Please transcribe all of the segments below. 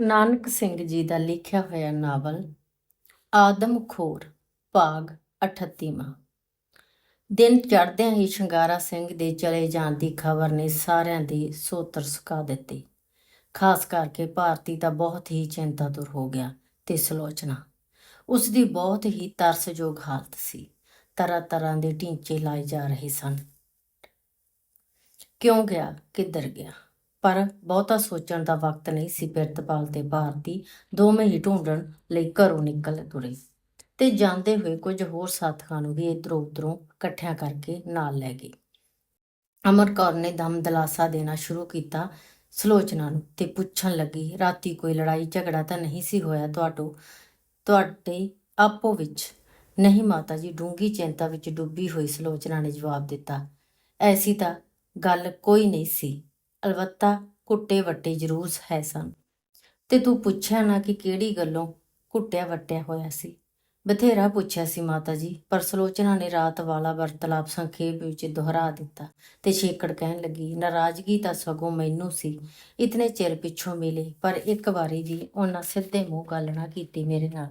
ਨਾਨਕ ਸਿੰਘ ਜੀ ਦਾ ਲਿਖਿਆ ਹੋਇਆ ਨਾਵਲ ਆਦਮਖੋਰ ਭਾਗ 38ਵਾਂ ਦਿਨ ਚੜ੍ਹਦਿਆਂ ਹੀ ਸ਼ਿੰਗਾਰਾ ਸਿੰਘ ਦੇ ਚਲੇ ਜਾਣ ਦੀ ਖਬਰ ਨੇ ਸਾਰਿਆਂ ਦੀ ਸੋਤਰ ਸੁਕਾ ਦਿੱਤੀ। ਖਾਸ ਕਰਕੇ ਭਾਰਤੀ ਦਾ ਬਹੁਤ ਹੀ ਚਿੰਤਾ ਚਿੰਤਾਤੁਰ ਹੋ ਗਿਆ ਤੇ ਸਲੋਚਨਾ। ਉਸ ਦੀ ਬਹੁਤ ਹੀ ਤਰਸਯੋਗ ਹਾਲਤ ਸੀ। ਤਰ੍ਹਾਂ ਤਰ੍ਹਾਂ ਦੇ ਢੀਂਚੇ ਲਾਏ ਜਾ ਰਹੇ ਸਨ। ਕਿਉਂ ਗਿਆ? ਕਿੱਧਰ ਗਿਆ? ਪਰ ਬਹੁਤਾ ਸੋਚਣ ਦਾ ਵਕਤ ਨਹੀਂ ਸੀ ਪਿਰਤਪਾਲ ਤੇ ਭਾਰਤੀ ਦੋਵੇਂ ਹੀ ਢੂੰਡਣ ਲਈ ਘਰੋਂ ਨਿਕਲ ਤੁਰੇ ਤੇ ਜਾਂਦੇ ਹੋਏ ਕੁਝ ਹੋਰ ਸਾਥੀਆਂ ਨੂੰ ਵੀ ਇਧਰੋਂ ਉਧਰੋਂ ਇਕੱਠਿਆਂ ਕਰਕੇ ਨਾਲ ਲੈ ਗਏ। ਅਮਰ ਕੌਰ ਨੇ ਦਮ ਦਲਾਸਾ ਦੇਣਾ ਸ਼ੁਰੂ ਕੀਤਾ ਸਲੋਚਨਾ ਨੂੰ ਤੇ ਪੁੱਛਣ ਲੱਗੀ, ਰਾਤੀ ਕੋਈ ਲੜਾਈ ਝਗੜਾ ਤਾਂ ਨਹੀਂ ਸੀ ਹੋਇਆ ਤੁਹਾਡੋ ਤੁਹਾਡੇ ਆਪੋ ਵਿੱਚ? ਨਹੀਂ ਮਾਤਾ ਜੀ ਡੂੰਗੀ ਚਿੰਤਾ ਵਿੱਚ ਡੁੱਬੀ ਹੋਈ ਸਲੋਚਨਾ ਨੇ ਜਵਾਬ ਦਿੱਤਾ। ਐਸੀ ਤਾਂ ਗੱਲ ਕੋਈ ਨਹੀਂ ਸੀ। ਅਲਬੱਤਾ ਕੁੱਟੇ ਵੱਟੇ ਜ਼ਰੂਰ ਹੈ ਸਨ। ਤੇ ਤੂੰ ਪੁੱਛਿਆ ਨਾ ਕਿ ਕਿਹੜੀ ਗੱਲੋਂ ਕੁੱਟਿਆ ਵੱਟਿਆ ਹੋਇਆ ਸੀ? ਬਥੇਰਾ ਪੁੱਛਿਆ ਸੀ ਮਾਤਾ ਜੀ, ਪਰ ਸਲੋਚਨਾ ਨੇ ਰਾਤ ਵਾਲਾ ਵਰਤਲਾਪ ਸੰਖੇਪ ਵਿੱਚ ਦੁਹਰਾ ਦਿੱਤਾ ਤੇ ਛੇਕੜ ਕਹਿਣ ਲੱਗੀ, ਨਾਰਾਜ਼ਗੀ ਤਾਂ ਸਗੋਂ ਮੈਨੂੰ ਸੀ, ਇਤਨੇ ਚਿਰ ਪਿੱਛੋਂ ਮਿਲੇ, ਪਰ ਇੱਕ ਵਾਰੀ ਵੀ ਉਹਨਾਂ ਸਿੱਧੇ ਮੂੰਹ ਗੱਲ ਨਾ ਕੀਤੀ ਮੇਰੇ ਨਾਲ।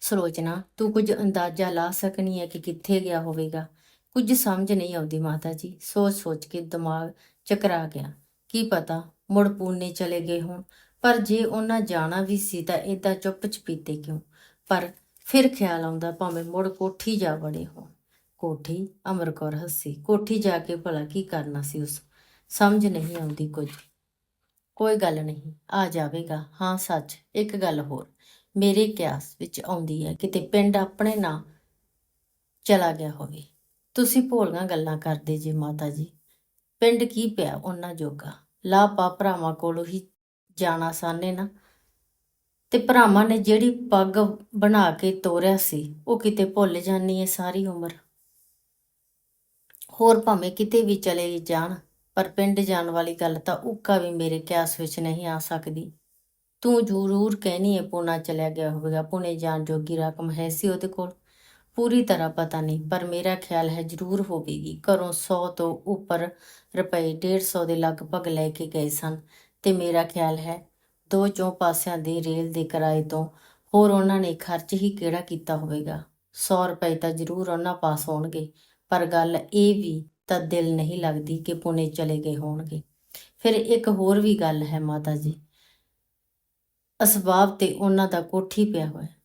ਸਲੋਚਨਾ, ਤੂੰ ਕੁਝ ਅੰਦਾਜ਼ਾ ਲਾ ਸਕਣੀ ਹੈ ਕਿ ਕਿੱਥੇ ਗਿਆ ਹੋਵੇਗਾ? ਕੁਝ ਸਮਝ ਨਹੀਂ ਆਉਂਦੀ ਮਾਤਾ ਜੀ ਸੋਚ ਸੋਚ ਕੇ ਦਿਮਾਗ ਚਕਰਾ ਗਿਆ। ਕੀ ਪਤਾ, ਮੁੜ ਪੂਨੇ ਚਲੇ ਗਏ ਹੋਣ। ਪਰ ਜੇ ਉਹਨਾਂ ਜਾਣਾ ਵੀ ਸੀ ਤਾਂ ਏਦਾਂ ਚੁੱਪ ਚਪੀਤੇ ਕਿਉਂ? ਪਰ ਫਿਰ ਖਿਆਲ ਆਉਂਦਾ ਭਾਵੇਂ ਮੁੜ ਕੋਠੀ ਜਾ ਵੜੇ ਹੋਣ। ਕੋਠੀ, ਅਮਰ ਕੌਰ ਹੱਸੀ। ਕੋਠੀ ਜਾ ਕੇ ਭਲਾ ਕੀ ਕਰਨਾ ਸੀ ਉਸ? ਸਮਝ ਨਹੀਂ ਆਉਂਦੀ ਕੁਝ। ਕੋਈ ਗੱਲ ਨਹੀਂ, ਆ ਜਾਵੇਗਾ। ਹਾਂ, ਸੱਚ, ਇੱਕ ਗੱਲ ਹੋਰ। ਮੇਰੇ ਕਿਆਸ ਵਿੱਚ ਆਉਂਦੀ ਹੈ, ਕਿਤੇ ਪਿੰਡ ਆਪਣੇ ਨਾਂ ਚਲਾ ਗਿਆ ਹੋਵੇ। ਤੁਸੀਂ ਭੋਲੀਆਂ ਗੱਲਾਂ ਕਰਦੇ ਜੇ ਮਾਤਾ ਜੀ। ਪਿੰਡ ਕੀ ਪਿਆ ਉਹਨਾਂ ਜੋਗਾ? ਲਾਪਾ ਭਰਾਵਾਂ ਕੋਲੋਂ ਹੀ ਜਾਣਾ ਸਾਨੇ ਨਾ। ਤੇ ਭਰਾਵਾਂ ਨੇ ਜਿਹੜੀ ਪੱਗ ਬਣਾ ਕੇ ਤੋਰਿਆ ਸੀ, ਉਹ ਕਿਤੇ ਭੁੱਲ ਜਾਨੀ ਹੈ ਸਾਰੀ ਉਮਰ। ਹੋਰ ਭਾਵੇਂ ਕਿਤੇ ਵੀ ਚਲੇ ਜਾਣ, ਪਰ ਪਿੰਡ ਜਾਣ ਵਾਲੀ ਗੱਲ ਤਾਂ ਉੱਕਾ ਵੀ ਮੇਰੇ ਕਿਆਸ ਵਿੱਚ ਨਹੀਂ ਆ ਸਕਦੀ। ਤੂੰ ਜ਼ਰੂਰ ਕਹਿਣੀ ਹੈ ਪੁਣਾ ਚਲਿਆ ਗਿਆ ਹੋਵੇਗਾ, ਪੁਣੇ ਜਾਣ ਜੋਗੀ ਰਕਮ ਹੈ ਸੀ ਉਹਦੇ ਕੋਲ। ਪੂਰੀ ਤਰ੍ਹਾਂ ਪਤਾ ਨਹੀਂ, ਪਰ ਮੇਰਾ ਖਿਆਲ ਹੈ ਜ਼ਰੂਰ ਹੋਵੇਗੀ। ਘਰੋਂ 100 ਤੋਂ ਉੱਪਰ ਰੁਪਏ 150 ਦੇ ਲਗਭਗ ਲੈ ਕੇ ਗਏ ਸਨ ਤੇ ਮੇਰਾ ਖਿਆਲ ਹੈ ਦੋ ਚੋਂ ਪਾਸਿਆਂ ਦੇ ਰੇਲ ਦੇ ਕਿਰਾਏ ਤੋਂ ਹੋਰ ਉਹਨਾਂ ਨੇ ਖਰਚ ਹੀ ਕਿਹੜਾ ਕੀਤਾ ਹੋਵੇਗਾ। 100 ਰੁਪਏ ਤਾਂ ਜ਼ਰੂਰ ਉਹਨਾਂ ਪਾਸ ਹੋਣਗੇ, ਪਰ ਗੱਲ ਇਹ ਵੀ ਤਾਂ ਦਿਲ ਨਹੀਂ ਲੱਗਦੀ ਕਿ ਪੁਣੇ ਚਲੇ ਗਏ ਹੋਣਗੇ। ਫਿਰ ਇੱਕ ਹੋਰ ਵੀ ਗੱਲ ਹੈ ਮਾਤਾ ਜੀ। ਅਸਬਾਬ ਤੇ ਉਹਨਾਂ ਦਾ ਕੋਠੀ ਪਿਆ ਹੋਇਆ।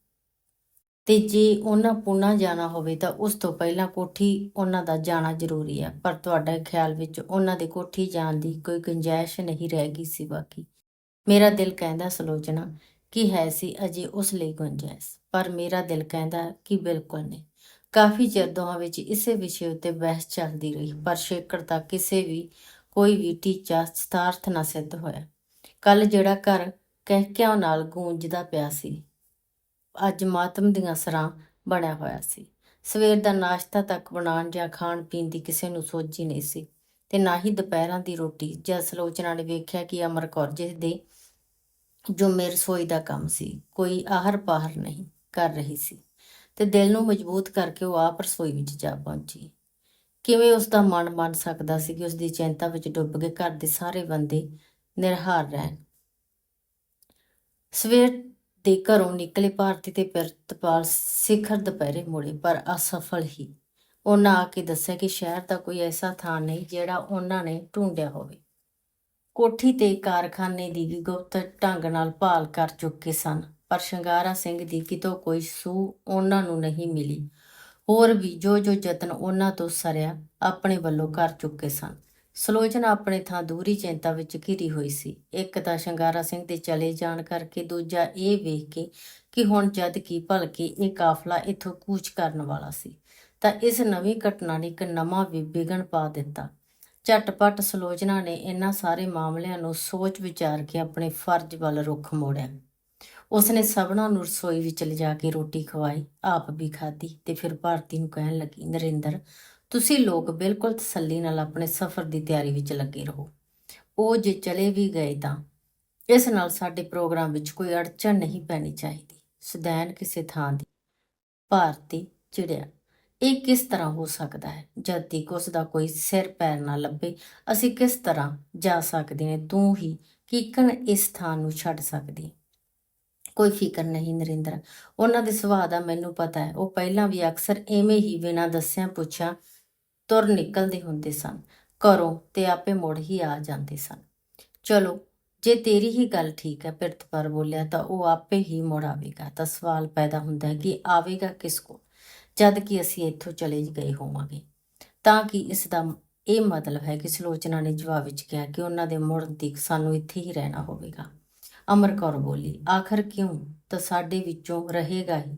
ਤੇ ਜੇ ਉਹਨਾਂ ਪੁਣਾ ਜਾਣਾ ਹੋਵੇ ਤਾਂ ਉਸ ਤੋਂ ਪਹਿਲਾਂ ਕੋਠੀ ਉਹਨਾਂ ਦਾ ਜਾਣਾ ਜ਼ਰੂਰੀ ਹੈ। ਪਰ ਤੁਹਾਡੇ ਖਿਆਲ ਵਿੱਚ ਉਹਨਾਂ ਦੇ ਕੋਠੀ ਜਾਣ ਦੀ ਕੋਈ ਗੁੰਜਾਇਸ਼ ਨਹੀਂ ਰਹਿ ਗਈ ਸੀ ਬਾਕੀ? ਮੇਰਾ ਦਿਲ ਕਹਿੰਦਾ, ਸਲੋਚਨਾ, ਕਿ ਹੈ ਸੀ ਅਜੇ ਉਸ ਲਈ ਗੁੰਜਾਇਸ਼। ਪਰ ਮੇਰਾ ਦਿਲ ਕਹਿੰਦਾ ਕਿ ਬਿਲਕੁਲ ਨਹੀਂ। ਕਾਫੀ ਚਿਰ ਦੋਹਾਂ ਵਿੱਚ ਇਸੇ ਵਿਸ਼ੇ ਉੱਤੇ ਬਹਿਸ ਚੱਲਦੀ ਰਹੀ, ਪਰ ਸ਼ੇਕਰ ਦਾ ਕਿਸੇ ਵੀ, ਕੋਈ ਵੀ ਟੀਚਾ ਸਤਾਰਥ ਨਾ ਸਿੱਧ ਹੋਇਆ। ਕੱਲ ਜਿਹੜਾ ਘਰ ਕਹਿਕਿਆਂ ਨਾਲ ਗੂੰਜਦਾ ਪਿਆ ਸੀ ਅੱਜ ਮਾਤਮ ਦੀਆਂ ਸਰਾਂ ਬਣਿਆ ਹੋਇਆ ਸੀ। ਸਵੇਰ ਦਾ ਨਾਸ਼ਤਾ ਤੱਕ ਬਣਾਉਣ ਜਾਂ ਖਾਣ ਪੀਣ ਦੀ ਕਿਸੇ ਨੂੰ ਸੋਝੀ ਨਹੀਂ ਸੀ ਤੇ ਨਾ ਹੀ ਦੁਪਹਿਰਾਂ ਦੀ ਰੋਟੀ। ਜਦ ਸਲੋਚਨਾ ਨੇ ਵੇਖਿਆ ਕਿ ਅਮਰ ਕੌਰ ਜਿਸ ਦੇ ਜੋ ਮੇਰੇ ਰਸੋਈ ਦਾ ਕੰਮ ਸੀ, ਕੋਈ ਆਹਰ ਪਾਹਰ ਨਹੀਂ ਕਰ ਰਹੀ ਸੀ ਤੇ ਦਿਲ ਨੂੰ ਮਜ਼ਬੂਤ ਕਰਕੇ ਉਹ ਆਪ ਰਸੋਈ ਵਿੱਚ ਜਾ ਪਹੁੰਚੀ। ਕਿਵੇਂ ਉਸ ਦਾ ਮਨ ਮੰਨ ਸਕਦਾ ਸੀ ਕਿ ਉਸ ਦੀ ਚਿੰਤਾ ਵਿੱਚ ਡੁੱਬ ਕੇ ਘਰ ਦੇ ਸਾਰੇ ਬੰਦੇ ਨਿਰਹਾਰ ਰਹਿਣ? ਸਵੇਰ ਦੇ ਘਰੋਂ ਨਿਕਲੇ ਭਾਰਤੀ ਤੇ ਪਿਰਤਪਾਲ ਸਿਖਰ ਦੁਪਹਿਰੇ ਮੁੜੇ, ਪਰ ਅਸਫਲ ਹੀ। ਉਹਨਾਂ ਆ ਕੇ ਦੱਸਿਆ ਕਿ ਸ਼ਹਿਰ ਦਾ ਕੋਈ ਐਸਾ ਥਾਂ ਨਹੀਂ ਜਿਹੜਾ ਉਹਨਾਂ ਨੇ ਢੂੰਡਿਆ ਹੋਵੇ। ਕੋਠੀ ਤੇ ਕਾਰਖਾਨੇ ਦੀ ਵੀ ਗੁਪਤ ਢੰਗ ਨਾਲ ਭਾਲ ਕਰ ਚੁੱਕੇ ਸਨ, ਪਰ ਸ਼ਿੰਗਾਰਾ ਸਿੰਘ ਦੀ ਕਿਤੋਂ ਕੋਈ ਸੂ ਉਹਨਾਂ ਨੂੰ ਨਹੀਂ ਮਿਲੀ। ਹੋਰ ਵੀ ਜੋ ਜੋ ਯਤਨ ਉਹਨਾਂ ਤੋਂ ਸਰਿਆ, ਆਪਣੇ ਵੱਲੋਂ ਕਰ ਚੁੱਕੇ ਸਨ। ਸਲੋਚਨਾ ਆਪਣੇ ਥਾਂ ਦੂਰੀ ਚਿੰਤਾ ਵਿੱਚ ਘਿਰੀ ਹੋਈ ਸੀ। ਇੱਕ ਤਾਂ ਸ਼ਿੰਗਾਰਾ ਸਿੰਘ ਦੇ ਚਲੇ ਜਾਣ ਕਰਕੇ ਦੂਜਾ ਇਹ ਵੇਖ ਕੇ ਕਿ ਹੁਣ ਜਦ ਕੀ ਭਲਕੇ ਇਹ ਕਾਫਲਾ ਇੱਥੋਂ ਕੂਚ ਕਰਨ ਵਾਲਾ ਸੀ, ਤਾਂ ਇਸ ਨਵੀਂ ਘਟਨਾ ਨੇ ਇੱਕ ਨਵਾਂ ਵੀ ਵਿਗਣ ਪਾ ਦਿੱਤਾ। ਝਟਪਟ ਸਲੋਚਨਾ ਨੇ ਇਹਨਾਂ ਸਾਰੇ ਮਾਮਲਿਆਂ ਨੂੰ ਸੋਚ ਵਿਚਾਰ ਕੇ ਆਪਣੇ ਫਰਜ਼ ਵੱਲ ਰੁਖ ਮੋੜਿਆ। ਉਸਨੇ ਸਭਨਾਂ ਨੂੰ ਰਸੋਈ ਵਿੱਚ ਲਿਜਾ ਕੇ ਰੋਟੀ ਖਵਾਈ, ਆਪ ਵੀ ਖਾਧੀ ਤੇ ਫਿਰ ਭਾਰਤੀ ਨੂੰ ਕਹਿਣ ਲੱਗੀ, ਨਰਿੰਦਰ ਤੁਸੀਂ ਲੋਕ ਬਿਲਕੁਲ ਤਸੱਲੀ ਨਾਲ ਆਪਣੇ ਸਫ਼ਰ ਦੀ ਤਿਆਰੀ ਵਿੱਚ ਲੱਗੇ ਰਹੋ। ਉਹ ਜੇ ਚਲੇ ਵੀ ਗਏ ਤਾਂ ਇਸ ਨਾਲ ਸਾਡੇ ਪ੍ਰੋਗਰਾਮ ਵਿੱਚ ਕੋਈ ਅੜਚਣ ਨਹੀਂ ਪੈਣੀ ਚਾਹੀਦੀ। ਸੁਦੈਨ ਕਿਸੇ ਥਾਂ ਦੀ ਭਾਰਤੀ ਚਿੜਿਆ, ਇਹ ਕਿਸ ਤਰ੍ਹਾਂ ਹੋ ਸਕਦਾ ਹੈ? ਜਦ ਤੱਕ ਉਸ ਦਾ ਕੋਈ ਸਿਰ ਪੈਰ ਨਾ ਲੱਭੇ, ਅਸੀਂ ਕਿਸ ਤਰ੍ਹਾਂ ਜਾ ਸਕਦੇ ਨੇ? ਤੂੰ ਹੀ ਕੀਕਨ ਇਸ ਥਾਂ ਨੂੰ ਛੱਡ ਸਕਦੀ। ਕੋਈ ਫਿਕਰ ਨਹੀਂ ਨਰਿੰਦਰ। ਉਹਨਾਂ ਦੇ ਸੁਭਾਅ ਦਾ ਮੈਨੂੰ ਪਤਾ ਹੈ। ਉਹ ਪਹਿਲਾਂ ਵੀ ਅਕਸਰ ਐਵੇਂ ਹੀ ਬਿਨਾਂ ਦੱਸਿਆਂ ਪੁੱਛਿਆ ਤੁਰ ਨਿਕਲਦੇ ਹੁੰਦੇ ਸਨ। ਘਰੋਂ ਤੇ ਆਪੇ ਮੁੜ ਹੀ ਆ ਜਾਂਦੇ ਸਨ। ਚਲੋ, ਜੇ ਤੇਰੀ ਹੀ ਗੱਲ ਠੀਕ ਹੈ ਪਿਰਤਪਰ ਬੋਲਿਆ, ਤਾਂ ਉਹ ਆਪੇ ਹੀ ਮੁੜ ਆਵੇਗਾ। ਤਾਂ ਸਵਾਲ ਪੈਦਾ ਹੁੰਦਾ ਹੈ ਕਿ ਆਵੇਗਾ ਕਿਸ ਕੋਲ? ਜਦ ਕਿ ਅਸੀਂ ਇੱਥੋਂ ਚਲੇ ਗਏ ਹੋਵਾਂਗੇ। ਤਾਂ ਕਿ ਇਸ ਦਾ ਇਹ ਮਤਲਬ ਹੈ ਕਿ ਸਲੋਚਨਾ ਨੇ ਜਵਾਬ ਵਿੱਚ ਕਿਹਾ ਕਿ ਉਹਨਾਂ ਦੇ ਮੁੜਨ ਤੱਕ ਸਾਨੂੰ ਇੱਥੇ ਹੀ ਰਹਿਣਾ ਹੋਵੇਗਾ। ਅਮਰ ਕੌਰ ਬੋਲੀ, ਆਖਰ ਕਿਉਂ? ਤਾਂ ਸਾਡੇ ਵਿੱਚੋਂ ਰਹੇਗਾ ਹੀ।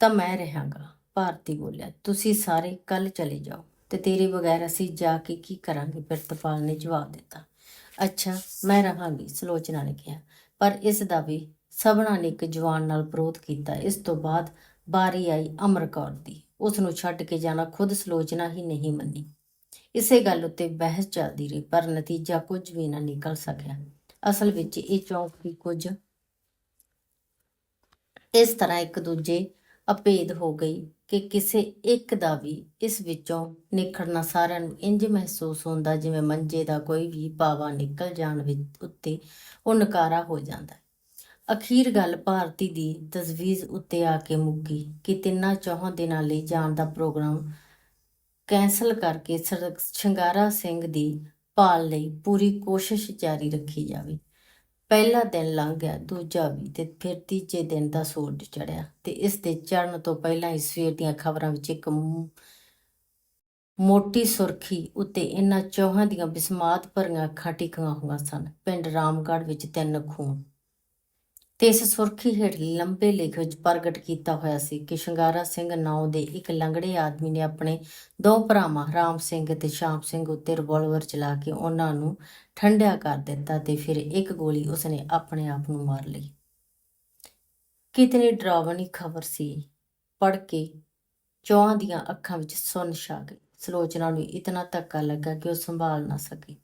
ਤਾਂ ਮੈਂ ਰਹਾਂਗਾ। ਭਾਰਤੀ ਬੋਲਿਆ, ਤੁਸੀਂ ਸਾਰੇ ਕੱਲ ਚਲੇ ਜਾਓ ਤੇ ਤੇਰੇ ਬਗੈਰ ਅਸੀਂ ਜਾ ਕੇ ਕੀ ਕਰਾਂਗੇ? ਪਿਰਤਪਾਲ ਨੇ ਜਵਾਬ ਦਿੱਤਾ, ਅੱਛਾ, ਮੈਂ ਰਹਾਂਗੀ, ਸਲੋਚਨਾ ਨੇ ਕਿਹਾ, ਪਰ ਇਸ ਦਾ ਵੀ ਸਭਨਾਂ ਨੇ ਇੱਕ ਜਵਾਨ ਨਾਲ ਵਿਰੋਧ ਕੀਤਾ। ਇਸ ਤੋਂ ਬਾਅਦ ਬਾਰੀ ਆਈ ਅਮਰ ਕੌਰ ਦੀ। ਉਸ ਨੂੰ ਛੱਡ ਕੇ ਜਾਣਾ ਖੁਦ ਸਲੋਚਨਾ ਹੀ ਨਹੀਂ ਮੰਨੀ। ਇਸੇ ਗੱਲ ਉੱਤੇ ਬਹਿਸ ਚੱਲਦੀ ਰਹੀ, ਪਰ ਨਤੀਜਾ ਕੁਝ ਵੀ ਨਾ ਨਿਕਲ ਸਕਿਆ। ਅਸਲ ਵਿੱਚ ਇਹ ਚੌਂਕ ਵੀ ਕੁਝ ਇਸ ਤਰ੍ਹਾਂ ਇੱਕ ਦੂਜੇ ਅਪੇਧ ਹੋ ਗਈ। ਕਿ ਕਿਸੇ ਇੱਕ ਦਾ ਵੀ ਇਸ ਵਿੱਚੋਂ ਨਿਖੜਨਾ ਸਾਰਿਆਂ ਨੂੰ ਇੰਜ ਮਹਿਸੂਸ ਹੁੰਦਾ ਜਿਵੇਂ ਮੰਜੇ ਦਾ ਕੋਈ ਵੀ ਪਾਵਾ ਨਿਕਲ ਜਾਣ ਵਿੱਚ ਉੱਤੇ ਉਹ ਨਕਾਰਾ ਹੋ ਜਾਂਦਾ। ਅਖੀਰ ਗੱਲ ਭਾਰਤੀ ਦੀ ਤਜਵੀਜ਼ ਉੱਤੇ ਆ ਕੇ ਮੁੱਕੀ ਕਿ ਤਿੰਨਾਂ ਚੌਹਾਂ ਦਿਨਾਂ ਲਈ ਜਾਣ ਦਾ ਪ੍ਰੋਗਰਾਮ ਕੈਂਸਲ ਕਰਕੇ ਸਰ- ਸ਼ਿੰਗਾਰਾ ਸਿੰਘ ਦੀ ਭਾਲ ਲਈ ਪੂਰੀ ਕੋਸ਼ਿਸ਼ ਜਾਰੀ ਰੱਖੀ ਜਾਵੇ। ਪਹਿਲਾ ਦਿਨ ਲੰਘ ਗਿਆ, ਦੂਜਾ ਵੀ ਤੇ ਫਿਰ ਤੀਜੇ ਦਿਨ ਦਾ ਸੂਰਜ ਚੜਿਆ ਤੇ ਇਸ ਦੇ ਚੜ੍ਹਨ ਤੋਂ ਪਹਿਲਾਂ ਹੀ ਸਵੇਰ ਦੀਆਂ ਖਬਰਾਂ ਵਿੱਚ ਇੱਕ ਮੋਟੀ ਸੁਰਖੀ ਉੱਤੇ ਇਹਨਾਂ ਚੌਹਾਂ ਦੀਆਂ ਬਿਸਮਾਤ ਭਰੀਆਂ ਅੱਖਾਂ ਟਿਕੀਆਂ ਹੋਈਆਂ ਸਨ। ਪਿੰਡ ਰਾਮਗੜ੍ਹ ਵਿੱਚ ਤਿੰਨ ਖੂਨ ਤੇ ਇਸ ਸੁਰਖੀ ਹੇਠ ਲੰਬੇ ਲੇਖ ਵਿੱਚ ਪ੍ਰਗਟ ਕੀਤਾ ਹੋਇਆ ਸੀ ਕਿ ਸ਼ਿੰਗਾਰਾ ਸਿੰਘ ਨਾਂ ਦੇ ਇੱਕ ਲੰਗੜੇ ਆਦਮੀ ਨੇ ਆਪਣੇ ਦੋ ਭਰਾਵਾਂ, ਰਾਮ ਸਿੰਘ ਤੇ ਸ਼ਾਮ ਸਿੰਘ ਉੱਤੇ ਰਿਵਾਲਵਰ ਚਲਾ ਕੇ ਉਹਨਾਂ ਨੂੰ ਠੰਡਿਆ ਕਰ ਦਿੱਤਾ ਤੇ ਫਿਰ ਇੱਕ ਗੋਲੀ ਉਸਨੇ ਆਪਣੇ ਆਪ ਨੂੰ ਮਾਰ ਲਈ। ਕਿਤਨੀ ਡਰਾਵਣੀ ਖਬਰ ਸੀ। ਪੜ ਕੇ ਚੌਹਾਂ ਦੀਆਂ ਅੱਖਾਂ ਵਿੱਚ ਸੁੰਨ ਛਾ ਗਈ। ਸਲੋਚਨਾ ਨੂੰ ਇਤਨਾ ਧੱਕਾ ਲੱਗਾ ਕਿ ਉਹ ਸੰਭਾਲ ਨਾ ਸਕੀ।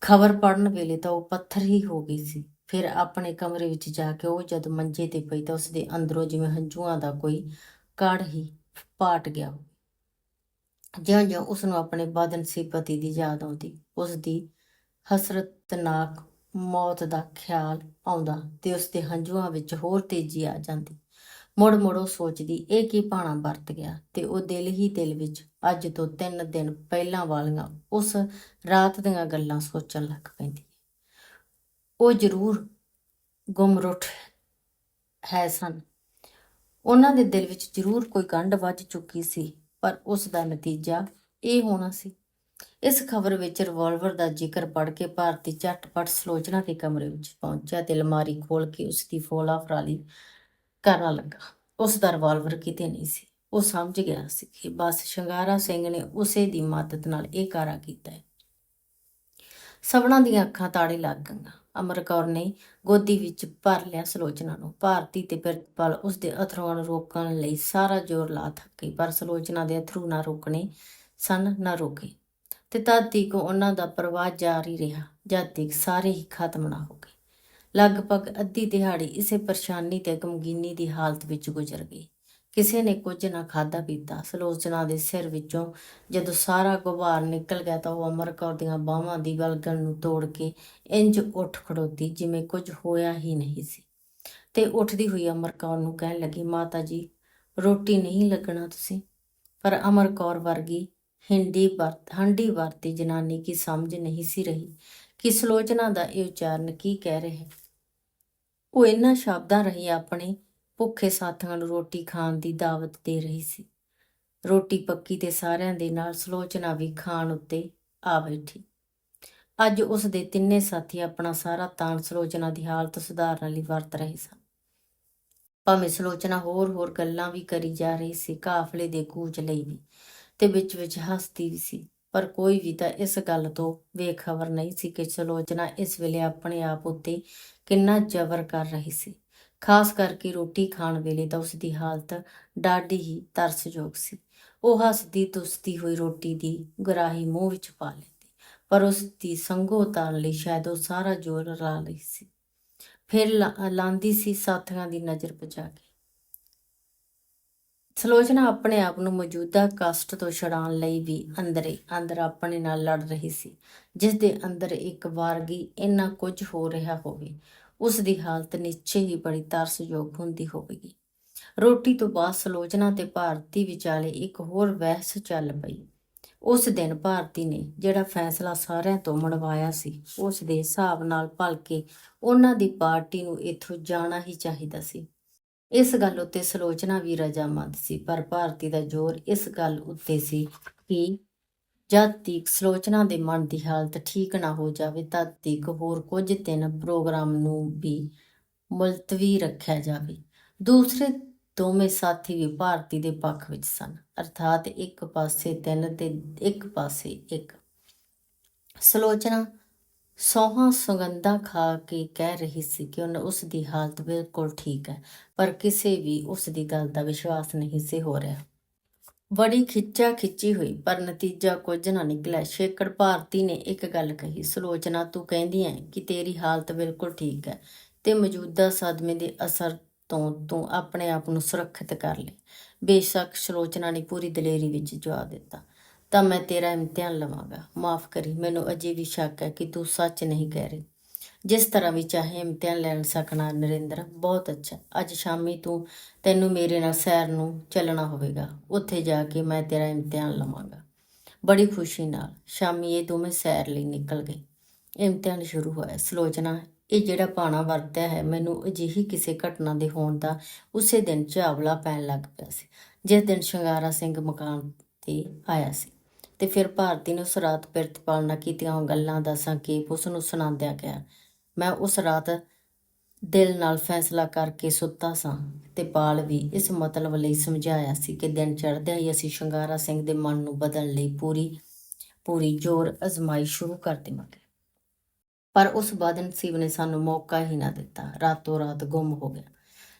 ਖਬਰ ਪੜਨ ਵੇਲੇ ਤਾਂ ਉਹ ਪੱਥਰ ਹੀ ਹੋ ਗਈ ਸੀ। ਫਿਰ ਆਪਣੇ ਕਮਰੇ ਵਿੱਚ ਜਾ ਕੇ ਉਹ ਜਦ ਮੰਜੇ ਤੇ ਪਈ ਤਾਂ ਉਸਦੇ ਅੰਦਰੋਂ ਜਿਵੇਂ ਹੰਝੂਆਂ ਦਾ ਕੋਈ ਕੜ ਹੀ ਪਾਟ ਗਿਆ ਜਿਉਂ-ਜਿਉਂ ਉਸ ਨੂੰ ਆਪਣੇ ਬਦਨਸੀਬ ਪਤੀ ਦੀ ਯਾਦ ਆਉਂਦੀ ਉਸ ਦੀ ਹਸਰਤਨਾਕ ਮੌਤ ਦਾ ਖਿਆਲ ਆਉਂਦਾ ਤੇ ਉਸ ਦੇ ਹੰਝੂਆਂ ਵਿੱਚ ਹੋਰ ਤੇਜ਼ੀ ਆ ਜਾਂਦੀ। ਮੁੜ-ਮੁੜ ਉਹ ਸੋਚਦੀ, ਇਹ ਕੀ ਭਾਣਾ ਵਰਤ ਗਿਆ? ਤੇ ਉਹ ਦਿਲ ਹੀ ਦਿਲ ਵਿੱਚ ਅੱਜ ਤੋਂ ਤਿੰਨ ਦਿਨ ਪਹਿਲਾਂ ਵਾਲੀਆਂ ਉਸ ਰਾਤ ਦੀਆਂ ਗੱਲਾਂ ਸੋਚਣ ਲੱਗ ਪੈਂਦੀ। ਉਹ ਜ਼ਰੂਰ ਗੁੰਮਰੁੱਠ ਹੈ ਸਨ। ਉਹਨਾਂ ਦੇ ਦਿਲ ਵਿੱਚ ਜ਼ਰੂਰ ਕੋਈ ਗੰਢ ਵੱਜ ਚੁੱਕੀ ਸੀ, ਪਰ ਉਸ ਦਾ ਨਤੀਜਾ ਇਹ ਹੋਣਾ ਸੀ। ਇਸ ਖਬਰ ਵਿੱਚ ਰਿਵਾਲਵਰ ਦਾ ਜ਼ਿਕਰ ਪੜ ਕੇ ਭਾਰਤੀ ਝਟਪਟ ਸਲੋਚਨਾ ਦੇ ਕਮਰੇ ਵਿੱਚ ਪਹੁੰਚਿਆ ਤੇ ਅਲਮਾਰੀ ਖੋਲ ਕੇ ਉਸ ਦੀ ਫੋਲਾ ਫਰਾਲੀ ਕਰਨ ਲੱਗਾ। ਉਸ ਦਾ ਰਿਵਾਲਵਰ ਕਿਤੇ ਨਹੀਂ ਸੀ। ਉਹ ਸਮਝ ਗਿਆ ਸੀ ਕਿ ਬਸ ਸ਼ਿੰਗਾਰਾ ਸਿੰਘ ਨੇ ਉਸੇ ਦੀ ਮਦਦ ਨਾਲ ਇਹ ਕਾਰਾ ਕੀਤਾ ਹੈ। ਸਭਨਾਂ ਦੀਆਂ ਅੱਖਾਂ ਤਾੜੇ ਲੱਗ ਗਈਆਂ। ਅਮਰ ਕੌਰ ਨੇ ਗੋਦੀ ਵਿੱਚ ਭਰ ਲਿਆ ਸਲੋਚਨਾ ਨੂੰ। ਭਾਰਤੀ ਤੇ ਪ੍ਰਿਤਪਾਲ ਉਸ ਦੇ ਅਥਰੂਆਂ ਨੂੰ ਰੋਕਣ ਲਈ ਸਾਰਾ ਜ਼ੋਰ ਲਾ ਥੱਕੀ, ਪਰ ਸਲੋਚਨਾ ਦੇ ਅਥਰੂ ਨਾ ਰੁਕਣੇ, ਸਨ ਨਾ ਰੁਕੇ ਤੇ ਤਦ ਤੱਕ ਉਹਨਾਂ ਦਾ ਪ੍ਰਵਾਹ ਜਾਰੀ ਰਿਹਾ, ਜਦ ਤੀਕ ਸਾਰੇ ਹੀ ਖਤਮ ਨਾ ਹੋ ਗਏ। ਲਗਭਗ ਅੱਧੀ ਦਿਹਾੜੀ ਇਸੇ ਪਰੇਸ਼ਾਨੀ ਤੇ ਗਮਗੀਨੀ ਦੀ ਹਾਲਤ ਵਿੱਚ ਗੁਜ਼ਰ ਗਈ ਕਿਸੇ ਨੇ ਕੁਝ ਨਾ ਖਾਦਾ ਪੀਤਾ। ਸਲੋਚਨਾ ਦੇ ਸਿਰ ਵਿੱਚੋਂ ਜਦੋਂ ਸਾਰਾ ਗੁਬਾਰ ਨਿਕਲ ਗਿਆ ਤਾਂ ਉਹ ਅਮਰ ਕੌਰ ਦੀਆਂ ਬਾਹਾਂ ਦੀ ਗਲਗਲ ਨੂੰ ਤੋੜ ਕੇ ਇੰਜ ਉੱਠ ਖੜੋਤੀ ਜਿਵੇਂ ਕੁਝ ਹੋਇਆ ਹੀ ਨਹੀਂ ਸੀ। ਤੇ ਉੱਠਦੀ ਹੋਈ ਅਮਰ ਕੌਰ ਨੂੰ ਕਹਿਣ ਲੱਗੀ, ਮਾਤਾ ਜੀ, ਰੋਟੀ ਨਹੀਂ ਲੱਗਣਾ ਤੁਸੀਂ, ਪਰ ਅਮਰ ਕੌਰ ਵਰਗੀ ਹਿੰਦੀ ਵਰਤ ਹੰਡੀ ਵਰਤੀ ਜਨਾਨੀ ਕੀ ਸਮਝ ਨਹੀਂ ਸੀ ਰਹੀ ਕਿ ਸਲੋਚਨਾ ਦਾ ਇਹ ਉਚਾਰਨ ਕੀ ਕਹਿ ਰਿਹਾ ਉਹ ਇਹਨਾਂ ਸ਼ਬਦਾਂ ਰਹੀ ਆਪਣੇ ਭੁੱਖੇ ਸਾਥੀਆਂ ਨੂੰ ਰੋਟੀ ਖਾਣ ਦੀ ਦਾਵਤ ਦੇ ਰਹੀ ਸੀ। ਰੋਟੀ ਪੱਕੀ ਤੇ ਸਾਰਿਆਂ ਦੇ ਨਾਲ ਸਲੋਚਨਾ ਵੀ ਖਾਣ ਉੱਤੇ ਆ ਬੈਠੀ। ਅੱਜ ਉਸ ਦੇ ਤਿੰਨੇ ਸਾਥੀ ਆਪਣਾ ਸਾਰਾ ਤਾਣ ਸਲੋਚਨਾ ਦੀ ਹਾਲਤ ਸੁਧਾਰਨ ਲਈ ਵਰਤ ਰਹੇ ਸਨ। ਭਾਵੇਂ ਸਲੋਚਨਾ ਹੋਰ ਹੋਰ ਗੱਲਾਂ ਵੀ ਕਰੀ ਜਾ ਰਹੀ ਸੀ, ਕਾਫਲੇ ਦੇ ਕੂਚ ਲਈ ਵੀ ਤੇ ਵਿੱਚ ਵਿੱਚ ਹੱਸਦੀ ਵੀ ਸੀ, ਪਰ ਕੋਈ ਵੀ ਤਾਂ ਇਸ ਗੱਲ ਤੋਂ ਬੇਖਬਰ ਨਹੀਂ ਸੀ ਕਿ ਸਲੋਚਨਾ ਇਸ ਵੇਲੇ ਆਪਣੇ ਆਪ ਉੱਤੇ ਕਿੰਨਾ ਜ਼ਬਰ ਕਰ ਰਹੀ ਸੀ। ਖਾਸ ਕਰਕੇ ਰੋਟੀ ਖਾਣ ਵੇਲੇ ਤਾਂ ਉਸ ਦੀ ਹਾਲਤ ਡਾਢੀ ਹੀ ਤਰਸਯੋਗ ਸੀ। ਉਹ ਹੱਸਦੀ ਤੁਸਦੀ ਹੋਈ ਰੋਟੀ ਦੀ ਗਰਾਹੀ ਮੂੰਹ ਵਿੱਚ ਪਾ ਲੈਂਦੀ, ਪਰ ਉਸ ਦੀ ਸੰਗੋ ਉਤਾਰਨ ਲਈ ਸ਼ਾਇਦ ਉਹ ਸਾਰਾ ਜ਼ੋਰ ਲਾ ਲਈ ਸੀ। ਫਿਰ ਲਾਂਦੀ ਸੀ ਸਾਥੀਆਂ ਦੀ ਨਜ਼ਰ ਬਚਾ ਕੇ। ਸਲੋਚਨਾ ਆਪਣੇ ਆਪ ਨੂੰ ਮੌਜੂਦਾ ਕਸ਼ਟ ਤੋਂ ਛੁਡਾਉਣ ਲਈ ਵੀ ਅੰਦਰੇ, ਅੰਦਰ ਆਪਣੇ ਨਾਲ ਲੜ ਰਹੀ ਸੀ ਜਿਸ ਦੇ ਅੰਦਰ ਇੱਕ ਵਾਰਗੀ ਇੰਨਾ ਕੁਝ ਹੋ ਰਿਹਾ ਹੋਵੇ। ਉਸ ਦੀ ਹਾਲਤ ਨਿਸ਼ਚੇ ਹੀ ਬੜੀ ਤਰਸਯੋਗ ਹੁੰਦੀ ਹੋਵੇਗੀ। ਰੋਟੀ ਤੋਂ ਬਾਅਦ ਸਲੋਚਨਾ ਤੇ ਭਾਰਤੀ ਵਿਚਾਲੇ ਇੱਕ ਹੋਰ ਬਹਿਸ ਚੱਲ ਪਈ। ਉਸ ਦਿਨ ਭਾਰਤੀ ਨੇ ਜਿਹੜਾ ਫੈਸਲਾ ਸਾਰਿਆਂ ਤੋਂ ਮਨਵਾਇਆ ਸੀ, ਉਸ ਦੇ ਹਿਸਾਬ ਨਾਲ ਭਲਕੇ ਉਹਨਾਂ ਦੀ ਪਾਰਟੀ ਨੂੰ ਇੱਥੋਂ ਜਾਣਾ ਹੀ ਚਾਹੀਦਾ ਸੀ। ਇਸ ਗੱਲ ਉੱਤੇ ਸਲੋਚਨਾ ਵੀ ਰਜਾਮੰਦ ਸੀ, ਪਰ ਭਾਰਤੀ ਦਾ ਜ਼ੋਰ ਇਸ ਗੱਲ ਉੱਤੇ ਸੀ ਕਿ ਜਦ ਤੀਕ ਸਲੋਚਨਾ ਦੇ ਮਨ ਦੀ ਹਾਲਤ ਠੀਕ ਨਾ ਹੋ ਜਾਵੇ, ਤਦ ਤੀਕ ਹੋਰ ਕੁਝ ਦਿਨ ਪ੍ਰੋਗਰਾਮ ਨੂੰ ਵੀ ਮੁਲਤਵੀ ਰੱਖਿਆ ਜਾਵੇ। ਦੂਸਰੇ ਦੋਵੇਂ ਸਾਥੀ ਵੀ ਭਾਰਤੀ ਦੇ ਪੱਖ ਵਿੱਚ ਸਨ। ਅਰਥਾਤ ਇੱਕ ਪਾਸੇ ਤਿੰਨ ਤੇ ਇੱਕ ਪਾਸੇ ਇੱਕ। ਸਲੋਚਨਾ ਸੋਹਾਂ ਸੁਗੰਧਾਂ ਖਾ ਕੇ ਕਹਿ ਰਹੀ ਸੀ ਕਿ ਉਹਨਾਂ ਉਸ ਦੀ ਹਾਲਤ ਬਿਲਕੁਲ ਠੀਕ ਹੈ, ਪਰ ਕਿਸੇ ਵੀ ਉਸ ਦੀ ਗੱਲ ਦਾ ਵਿਸ਼ਵਾਸ ਨਹੀਂ ਸੀ ਹੋ ਰਿਹਾ। ਬੜੀ ਖਿੱਚਾ ਖਿੱਚੀ ਹੋਈ, ਪਰ ਨਤੀਜਾ ਕੁਝ ਨਾ ਨਿਕਲਿਆ। ਸ਼ੇਕੜ ਭਾਰਤੀ ਨੇ ਇੱਕ ਗੱਲ ਕਹੀ, ਸਲੋਚਨਾ ਤੂੰ ਕਹਿੰਦੀ ਹੈ ਕਿ ਤੇਰੀ ਹਾਲਤ ਬਿਲਕੁਲ ਠੀਕ ਹੈ ਤੇ ਮੌਜੂਦਾ ਸਦਮੇ ਦੇ ਅਸਰ ਤੋਂ ਤੂੰ ਆਪਣੇ ਆਪ ਨੂੰ ਸੁਰੱਖਿਅਤ ਕਰ ਲੈ। ਬੇਸ਼ੱਕ ਸਲੋਚਨਾ ਨੇ ਪੂਰੀ ਦਲੇਰੀ ਵਿੱਚ ਜਵਾਬ ਦਿੱਤਾ, ਤਾਂ ਮੈਂ ਤੇਰਾ ਇਮਤਿਹਾਨ ਲਵਾਂਗਾ। ਮਾਫ ਕਰੀ, ਮੈਨੂੰ ਅਜੇ ਵੀ ਸ਼ੱਕ ਹੈ ਕਿ ਤੂੰ ਸੱਚ ਨਹੀਂ ਕਹਿ ਰਹੀ। ਜਿਸ ਤਰ੍ਹਾਂ ਵੀ ਚਾਹੇ ਇਮਤਿਹਾਨ ਲੈਣ ਸਕਣਾ, ਨਰਿੰਦਰ, ਬਹੁਤ ਅੱਛਾ। ਅੱਜ ਸ਼ਾਮੀ ਤੂੰ ਤੈਨੂੰ ਮੇਰੇ ਨਾਲ ਸੈਰ ਨੂੰ ਚੱਲਣਾ ਹੋਵੇਗਾ। ਉੱਥੇ ਜਾ ਕੇ ਮੈਂ ਤੇਰਾ ਇਮਤਿਹਾਨ ਲਵਾਂਗਾ। ਬੜੀ ਖੁਸ਼ੀ ਨਾਲ ਸ਼ਾਮੀ ਇਹ ਦੋਵੇਂ ਸੈਰ ਲਈ ਨਿਕਲ ਗਏ। ਇਮਤਿਹਾਨ ਸ਼ੁਰੂ ਹੋਇਆ ਸਲੋਚਨਾ। ਇਹ ਜਿਹੜਾ ਪਾਣਾ ਵਰਤਿਆ ਹੈ, ਮੈਨੂੰ ਅਜਿਹੀ ਕਿਸੇ ਘਟਨਾ ਦੇ ਹੋਣ ਦਾ ਉਸੇ ਦਿਨ ਝਾਵਲਾ ਪੈਣ ਲੱਗ ਪਿਆ ਸੀ, ਜਿਸ ਦਿਨ ਸ਼ਿੰਗਾਰਾ ਸਿੰਘ ਮਕਾਨ ਤੇ ਆਇਆ ਸੀ। ਤੇ ਫਿਰ ਭਾਰਤੀ ਨੇ ਉਸ ਰਾਤ ਪ੍ਰਿਤਪਾਲ ਨਾਲ ਕੀਤੀਆਂ ਗੱਲਾਂ ਦਾ ਸੰਖੇਪ ਉਸ ਨੂੰ ਸੁਣਾਉਂਦਿਆਂ ਕਿਹਾ ਮੈਂ ਉਸ ਰਾਤ ਦਿਲ ਨਾਲ ਫੈਸਲਾ ਕਰਕੇ ਸੁੱਤਾ ਸਾਂ ਤੇ ਪਾਲ ਵੀ ਇਸ ਮਤਲਬ ਲਈ ਸਮਝਾਇਆ ਸੀ ਕਿ ਦਿਨ ਚੜ੍ਹਦਿਆਂ ਹੀ ਅਸੀਂ ਸ਼ਿੰਗਾਰਾ ਸਿੰਘ ਦੇ ਮਨ ਨੂੰ ਬਦਲਣ ਲਈ ਪੂਰੀ ਪੂਰੀ ਜ਼ੋਰ ਅਜ਼ਮਾਈ ਸ਼ੁਰੂ ਕਰ ਦੇਵਾਂਗੇ। ਪਰ ਉਸ ਬਾਦਨ ਬਦਨਸੀਬ ਨੇ ਸਾਨੂੰ ਮੌਕਾ ਹੀ ਨਾ ਦਿੱਤਾ। ਰਾਤੋਂ ਰਾਤ ਗੁੰਮ ਹੋ ਗਿਆ।